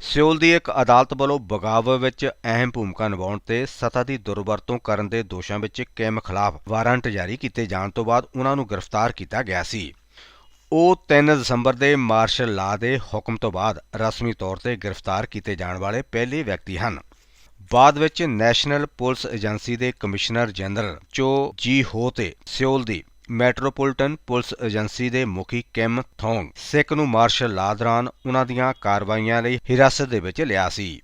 ਸਿਓਲ ਦੀ ਇੱਕ ਅਦਾਲਤ ਵੱਲੋਂ ਬਗਾਵਤ ਵਿੱਚ ਅਹਿਮ ਭੂਮਿਕਾ ਨਿਭਾਉਣ ਤੇ ਸੱਤਾ ਦੀ ਦੁਰਵਰਤੋਂ ਕਰਨ ਦੇ ਦੋਸ਼ਾਂ ਵਿੱਚ ਕਿਮ ਖਿਲਾਫ ਵਾਰੰਟ ਜਾਰੀ ਕੀਤੇ ਜਾਣ ਤੋਂ ਬਾਅਦ ਉਹਨਾਂ ਨੂੰ ਗ੍ਰਿਫਤਾਰ ਕੀਤਾ ਗਿਆ ਸੀ। ਉਹ 3 ਦਸੰਬਰ ਦੇ ਮਾਰਸ਼ਲ ਲਾ ਦੇ ਹੁਕਮ ਤੋਂ ਬਾਅਦ ਰਸਮੀ ਤੌਰ ਤੇ ਗ੍ਰਿਫਤਾਰ ਕੀਤੇ ਜਾਣ ਵਾਲੇ ਪਹਿਲੇ ਵਿਅਕਤੀ ਹਨ। ਬਾਅਦ ਵਿੱਚ ਨੈਸ਼ਨਲ ਪੁਲਿਸ ਏਜੰਸੀ ਦੇ commissioner general Cho Ji Ho ਤੇ ਸਿਓਲ ਦੀ ਮੈਟਰੋਪੋਲੀਟਨ ਪੁਲਿਸ ਏਜੰਸੀ ਦੇ ਮੁਖੀ ਕਿਮ ਥੋਂਗ ਸਿੱਖ ਨੂੰ ਮਾਰਸ਼ਲ ਲਾ ਦੌਰਾਨ ਉਹਨਾਂ ਦੀਆਂ ਕਾਰਵਾਈਆਂ ਲਈ ਹਿਰਾਸਤ ਦੇ ਵਿੱਚ ਲਿਆ ਸੀ।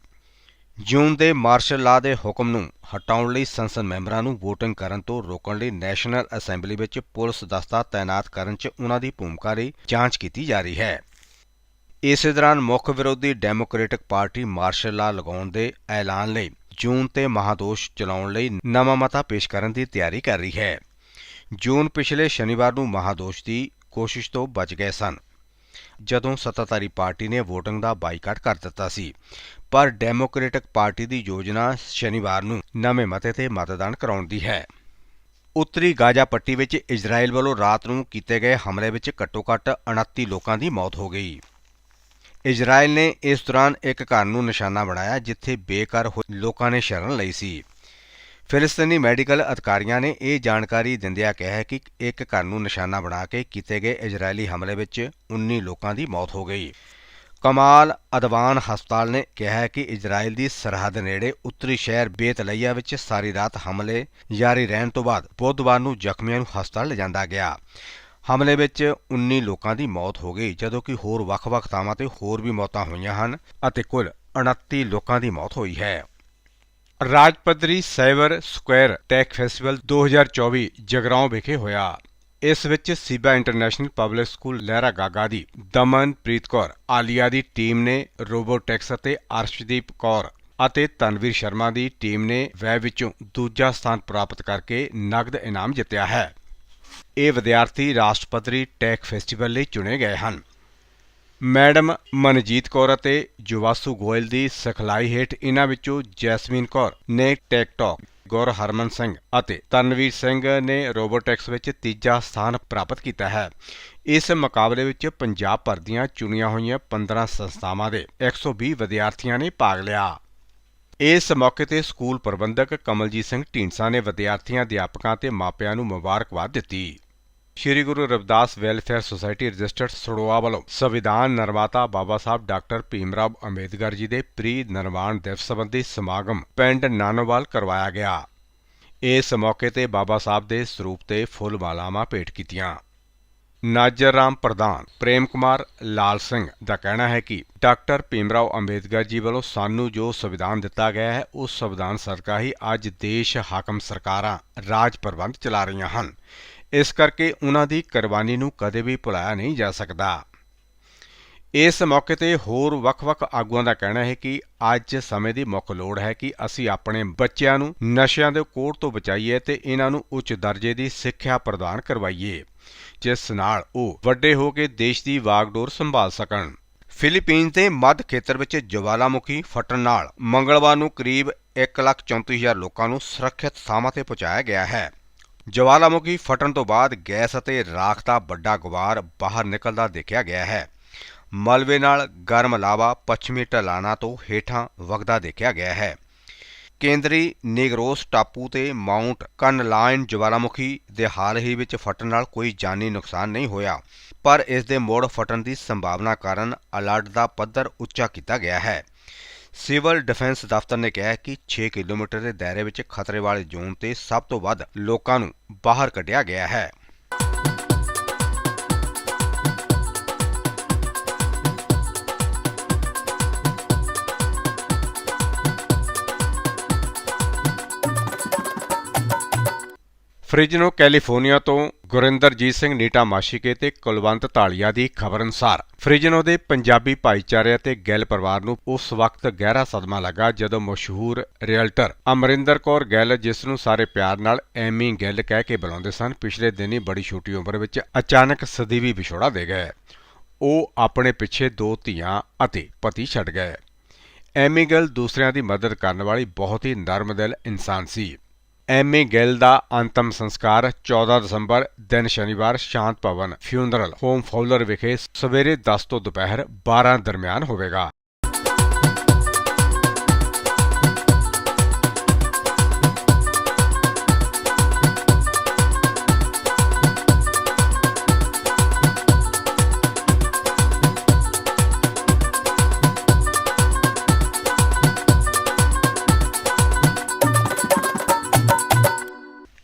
ਜੂਨ ਦੇ ਮਾਰਸ਼ਲ ਲਾ ਦੇ ਹੁਕਮ ਨੂੰ ਹਟਾਉਣ ਲਈ ਸੰਸਦ ਮੈਂਬਰਾਂ ਨੂੰ VOTING ਕਰਨ ਤੋਂ ਰੋਕਣ ਲਈ ਨੈਸ਼ਨਲ ਅਸੈਂਬਲੀ ਵਿੱਚ ਪੁਲਿਸ ਦਸਤਾ ਤਾਇਨਾਤ ਕਰਨ 'ਚ ਉਹਨਾਂ ਦੀ ਭੂਮਿਕਾ ਲਈ ਜਾਂਚ ਕੀਤੀ ਜਾ ਰਹੀ ਹੈ। ਇਸੇ ਦੌਰਾਨ ਮੁੱਖ ਵਿਰੋਧੀ ਡੈਮੋਕ੍ਰੈਟਿਕ ਪਾਰਟੀ ਮਾਰਸ਼ਲ ਲਾ ਲਗਾਉਣ ਦੇ ਐਲਾਨ ਲਈ ਜੂਨ ਤੇ ਮਹਾਦੋਸ਼ ਚਲਾਉਣ ਲਈ ਨਵਾਂ ਮਤਾ ਪੇਸ਼ ਕਰਨ ਦੀ ਤਿਆਰੀ ਕਰ ਰਹੀ ਹੈ। ਜੂਨ ਪਿਛਲੇ ਸ਼ਨੀਵਾਰ ਨੂੰ ਮਹਾਦੋਸ਼ ਦੀ ਕੋਸ਼ਿਸ਼ ਤੋਂ ਬਚ ਗਏ ਸਨ। ਜਦੋਂ ਸੱਤਾਧਾਰੀ ਪਾਰਟੀ ਨੇ VOTING ਦਾ ਬਾਈਕਾਟ ਕਰ ਦਿੱਤਾ ਸੀ। ਪਰ ਡੈਮੋਕ੍ਰੈਟਿਕ ਪਾਰਟੀ ਦੀ ਯੋਜਨਾ ਸ਼ਨੀਵਾਰ ਨੂੰ ਨਵੇਂ ਮਤੇ ਤੇ ਮਤਦਾਨ ਕਰਾਉਣ ਦੀ ਹੈ। ਉੱਤਰੀ ਗਾਜ਼ਾ ਪੱਟੀ ਵਿੱਚ ਇਜ਼ਰਾਈਲ ਵੱਲੋਂ ਰਾਤ ਨੂੰ ਕੀਤੇ ਗਏ ਹਮਲੇ ਵਿੱਚ ਘੱਟੋ-ਘੱਟ 29 ਲੋਕਾਂ ਦੀ ਮੌਤ ਹੋ ਗਈ। ਇਜ਼ਰਾਈਲ ਨੇ ਇਸ ਦੌਰਾਨ ਇੱਕ ਘਰ ਨੂੰ ਨਿਸ਼ਾਨਾ ਬਣਾਇਆ, ਜਿੱਥੇ ਬੇਘਰ ਹੋਏ ਲੋਕਾਂ ਨੇ ਸ਼ਰਨ ਲਈ ਸੀ। ਫਿਲਿਸਤੀਨੀ ਮੈਡੀਕਲ ਅਧਿਕਾਰੀਆਂ ਨੇ ਇਹ ਜਾਣਕਾਰੀ ਦਿੰਦਿਆਂ ਕਿਹਾ ਹੈ ਕਿ ਇੱਕ ਘਰ ਨੂੰ ਨਿਸ਼ਾਨਾ ਬਣਾ ਕੇ ਕੀਤੇ ਗਏ ਇਜ਼ਰਾਈਲੀ ਹਮਲੇ ਵਿੱਚ 19 ਲੋਕਾਂ ਦੀ ਮੌਤ ਹੋ ਗਈ। ਕਮਾਲ ਅਦਵਾਨ ਹਸਪਤਾਲ ਨੇ ਕਿਹਾ ਹੈ ਕਿ ਇਜ਼ਰਾਈਲ ਦੀ ਸਰਹੱਦ ਨੇੜੇ ਉੱਤਰੀ ਸ਼ਹਿਰ ਬੇਤਲਈਆ ਵਿੱਚ ਸਾਰੀ ਰਾਤ ਹਮਲੇ ਜਾਰੀ ਰਹਿਣ ਤੋਂ ਬਾਅਦ ਬੁੱਧਵਾਰ ਨੂੰ ਜ਼ਖਮੀਆਂ ਨੂੰ ਹਸਪਤਾਲ ਲਿਜਾਂਦਾ ਗਿਆ। ਹਮਲੇ ਵਿੱਚ 19 ਲੋਕਾਂ ਦੀ ਮੌਤ ਹੋ ਗਈ, ਜਦੋਂ ਕਿ ਹੋਰ ਵੱਖ-ਵੱਖ ਥਾਵਾਂ ਤੇ ਹੋਰ ਵੀ ਮੌਤਾਂ ਹੋਈਆਂ ਹਨ ਅਤੇ ਕੁੱਲ 29 ਲੋਕਾਂ ਦੀ ਮੌਤ ਹੋਈ ਹੈ। ਰਾਜ ਪੱਧਰੀ cyber square tech festival 2024 Jagraon ਵਿਖੇ ਹੋਇਆ। ਇਸ ਵਿੱਚ Seeba international public school Lehra Gaga ਦੀ ਦਮਨਪ੍ਰੀਤ ਕੌਰ, ਆਲੀਆ ਦੀ ਟੀਮ ਨੇ, ਰੋਬੋਟੈਕਸ ਅਤੇ ਅਰਸ਼ਦੀਪ ਕੌਰ ਅਤੇ ਤਨਵੀਰ ਸ਼ਰਮਾ ਦੀ ਟੀਮ ਨੇ ਵੈਬ ਵਿੱਚੋਂ ਦੂਜਾ ਸਥਾਨ ਪ੍ਰਾਪਤ ਕਰਕੇ ਨਗਦ ਇਨਾਮ ਜਿੱਤਿਆ ਹੈ। ਇਹ ਵਿਦਿਆਰਥੀ ਰਾਸ਼ਟਰਪਤੀ ਟੈਕ ਫੈਸਟੀਵਲ ਲਈ ਚੁਣੇ ਗਏ ਹਨ। ਮੈਡਮ ਮਨਜੀਤ ਕੌਰ ਅਤੇ ਜੁਵਾਸੂ ਗੋਇਲ ਦੀ ਸਿਖਲਾਈ ਹੇਠ ਇਹਨਾਂ ਵਿੱਚੋਂ ਜੈਸਮੀਨ ਕੌਰ ਨੇ ਟੈਕਟੌਕ ਗੌਰ ਹਰਮਨ ਸਿੰਘ ਅਤੇ ਤਨਵੀਰ ਸਿੰਘ ਨੇ ਰੋਬੋਟੈਕਸ ਵਿੱਚ ਤੀਜਾ ਸਥਾਨ ਪ੍ਰਾਪਤ ਕੀਤਾ ਹੈ। ਇਸ ਮੁਕਾਬਲੇ ਵਿੱਚ ਪੰਜਾਬ ਭਰ ਦੀਆਂ ਚੁਣੀਆਂ ਹੋਈਆਂ 15 ਸੰਸਥਾਵਾਂ ਦੇ 120 ਵਿਦਿਆਰਥੀਆਂ ਨੇ ਭਾਗ ਲਿਆ। ਇਸ ਮੌਕੇ ਤੇ ਸਕੂਲ ਪ੍ਰਬੰਧਕ ਕਮਲਜੀਤ ਸਿੰਘ ਢੀਂਡਸਾ ਨੇ ਵਿਦਿਆਰਥੀਆਂ ਅਧਿਆਪਕਾਂ ਤੇ ਮਾਪਿਆਂ ਨੂੰ ਮੁਬਾਰਕਬਾਦ ਦਿੱਤੀ। Shri Guru Ravidas welfare society registered Saroya ਵੱਲੋਂ ਸੰਵਿਧਾਨ ਨਿਰਮਾਤਾ ਬਾਬਾ ਸਾਹਿਬ ਡਾਕਟਰ ਭੀਮਰਾਵ ਅੰਬੇਦਕਰ ਜੀ ਦੇ ਪ੍ਰੀ ਨਿਰਵਾਣ ਦਿਵਸ ਸੰਬੰਧੀ ਸਮਾਗਮ ਪਿੰਡ ਨਾਨੋਵਾਲ ਕਰਵਾਇਆ ਗਿਆ ਇਸ ਮੌਕੇ ਤੇ ਬਾਬਾ ਸਾਹਿਬ ਦੇ ਸਰੂਪ ਤੇ ਫੁੱਲ ਮਾਲਾਵਾਂ ਭੇਟ ਕੀਤੀਆਂ ਨਾਜਰ ਰਾਮ ਪ੍ਰਧਾਨ ਪ੍ਰੇਮ ਕੁਮਾਰ ਲਾਲ ਸਿੰਘ ਦਾ ਕਹਿਣਾ ਹੈ ਕਿ ਡਾਕਟਰ ਭੀਮਰਾਓ ਅੰਬੇਦਕਰ ਜੀ ਵੱਲੋਂ ਸਾਨੂੰ ਜੋ ਸੰਵਿਧਾਨ ਦਿੱਤਾ ਗਿਆ ਹੈ ਉਸ ਸੰਵਿਧਾਨ ਸਦਕਾ ਹੀ ਅੱਜ ਦੇਸ਼ ਹਾਕਮ ਸਰਕਾਰਾਂ ਰਾਜ ਪ੍ਰਬੰਧ ਚਲਾ ਰਹੀਆਂ ਹਨ ਇਸ ਕਰਕੇ ਉਹਨਾਂ ਦੀ ਕੁਰਬਾਨੀ ਨੂੰ ਕਦੇ ਵੀ ਭੁਲਾਇਆ ਨਹੀਂ ਜਾ ਸਕਦਾ। ਇਸ ਮੌਕੇ ਤੇ ਹੋਰ ਵੱਖ-ਵੱਖ ਆਗੂਆਂ ਦਾ ਕਹਿਣਾ ਹੈ ਕਿ ਅੱਜ ਸਮੇਂ ਦੀ ਮੁੱਖ ਲੋੜ ਹੈ ਕਿ ਅਸੀਂ ਆਪਣੇ ਬੱਚਿਆਂ ਨੂੰ ਨਸ਼ਿਆਂ ਦੇ ਕੋੜ ਤੋਂ ਬਚਾਈਏ ਤੇ ਇਹਨਾਂ ਨੂੰ ਉੱਚ ਦਰਜੇ ਦੀ ਸਿੱਖਿਆ ਪ੍ਰਦਾਨ ਕਰਵਾਈਏ ਜਿਸ ਨਾਲ ਉਹ ਵੱਡੇ ਹੋ ਕੇ ਦੇਸ਼ ਦੀ ਵਾਗਡੋਰ ਸੰਭਾਲ ਸਕਣ। ਫਿਲੀਪੀਨਜ਼ ਦੇ ਮੱਧ ਖੇਤਰ ਵਿੱਚ ਜਵਾਲਾਮੁਖੀ ਫਟਣ ਨਾਲ ਮੰਗਲਵਾਰ ਨੂੰ ਕਰੀਬ 1,34,000 ਲੋਕਾਂ ਨੂੰ ਸੁਰੱਖਿਅਤ ਥਾਵਾਂ ਤੇ ਪਹੁੰਚਾਇਆ ਗਿਆ ਹੈ। ਜਵਾਲਾਮੁਖੀ ਫਟਣ ਤੋਂ ਬਾਅਦ ਗੈਸ ਅਤੇ ਰਾਖ ਦਾ ਵੱਡਾ ਗੁਬਾਰ ਬਾਹਰ ਨਿਕਲਦਾ ਦੇਖਿਆ ਗਿਆ ਹੈ। ਮਲਬੇ ਨਾਲ ਗਰਮ ਲਾਵਾ ਪੱਛਮੀ ਢਲਾਣਾ ਤੋਂ ਹੇਠਾਂ ਵਗਦਾ ਦੇਖਿਆ ਗਿਆ ਹੈ। ਕੇਂਦਰੀ ਨੇਗਰੋਸ ਟਾਪੂ ਤੇ ਮਾਊਂਟ ਕਨਲਾਈਨ ਜਵਾਲਾਮੁਖੀ ਦੇ ਹਾਲ ਹੀ ਵਿੱਚ ਫਟਣ ਨਾਲ ਕੋਈ ਜਾਨੀ ਨੁਕਸਾਨ ਨਹੀਂ ਹੋਇਆ, ਪਰ ਇਸ ਦੇ ਮੋੜ ਫਟਣ ਦੀ ਸੰਭਾਵਨਾ ਕਾਰਨ ਅਲਰਟ ਦਾ ਪੱਧਰ ਉੱਚਾ ਕੀਤਾ ਗਿਆ ਹੈ। ਸਿਵਲ ਡਿਫੈਂਸ ਦਫ਼ਤਰ ਨੇ ਕਿਹਾ ਹੈ ਕਿ 6 ਕਿਲੋਮੀਟਰ ਦੇ ਦਾਇਰੇ ਵਿੱਚ ਖਤਰੇ ਵਾਲੇ ਜ਼ੋਨ ਤੇ ਸਭ ਤੋਂ ਵੱਧ ਲੋਕਾਂ ਨੂੰ ਬਾਹਰ ਕੱਢਿਆ ਗਿਆ ਹੈ। ਫ੍ਰਿਜਨੋ ਕੈਲੀਫੋਰਨੀਆ ਤੋਂ ਗੁਰਿੰਦਰਜੀਤ ਸਿੰਘ ਨੀਟਾ ਮਾਸ਼ੀਕੇ ਤੇ ਕੁਲਵੰਤ ਢਾਲੀਆ ਦੀ ਖਬਰ ਅਨੁਸਾਰ, ਫ੍ਰਿਜਨੋ ਦੇ ਪੰਜਾਬੀ ਭਾਈਚਾਰੇ ਅਤੇ ਗਿੱਲ ਪਰਿਵਾਰ ਨੂੰ ਉਸ ਵਕਤ ਗਹਿਰਾ ਸਦਮਾ ਲੱਗਾ ਜਦੋਂ ਮਸ਼ਹੂਰ ਰੀਅਲਟਰ ਅਮਰਿੰਦਰ ਕੌਰ ਗਿੱਲ ਜਿਸ ਨੂੰ ਸਾਰੇ ਪਿਆਰ ਨਾਲ ਐਮੀ ਗਿੱਲ ਕਹਿ ਕੇ ਬੁਲਾਉਂਦੇ ਸਨ, ਪਿਛਲੇ ਦਿਨੀ ਬੜੀ ਛੋਟੀ ਉਮਰ ਵਿੱਚ ਅਚਾਨਕ ਸਦੀਵੀ ਵਿਛੋੜਾ ਦੇ ਗਏ। ਉਹ ਆਪਣੇ ਪਿੱਛੇ ਦੋ ਧੀਆਂ ਅਤੇ ਪਤੀ ਛੱਡ ਗਏ। ਐਮੀ ਗਿੱਲ ਦੂਸਰਿਆਂ ਦੀ ਮਦਦ ਕਰਨ ਵਾਲੀ ਬਹੁਤ ਹੀ ਨਰਮਦਿਲ ਇਨਸਾਨ ਸੀ। ਐਮੀ ਗਿੱਲ ਦਾ ਅੰਤਮ ਸੰਸਕਾਰ 14 ਦਸੰਬਰ, ਦਿਨ ਸ਼ਨੀਵਾਰ, ਸ਼ਾਂਤ ਭਵਨ, ਫਿਊਨਰਲ ਹੋਮ ਫੌਲਰ ਵਿਖੇ ਸਵੇਰੇ 10 ਤੋਂ ਦੁਪਹਿਰ 12 ਦਰਮਿਆਨ ਹੋਵੇਗਾ।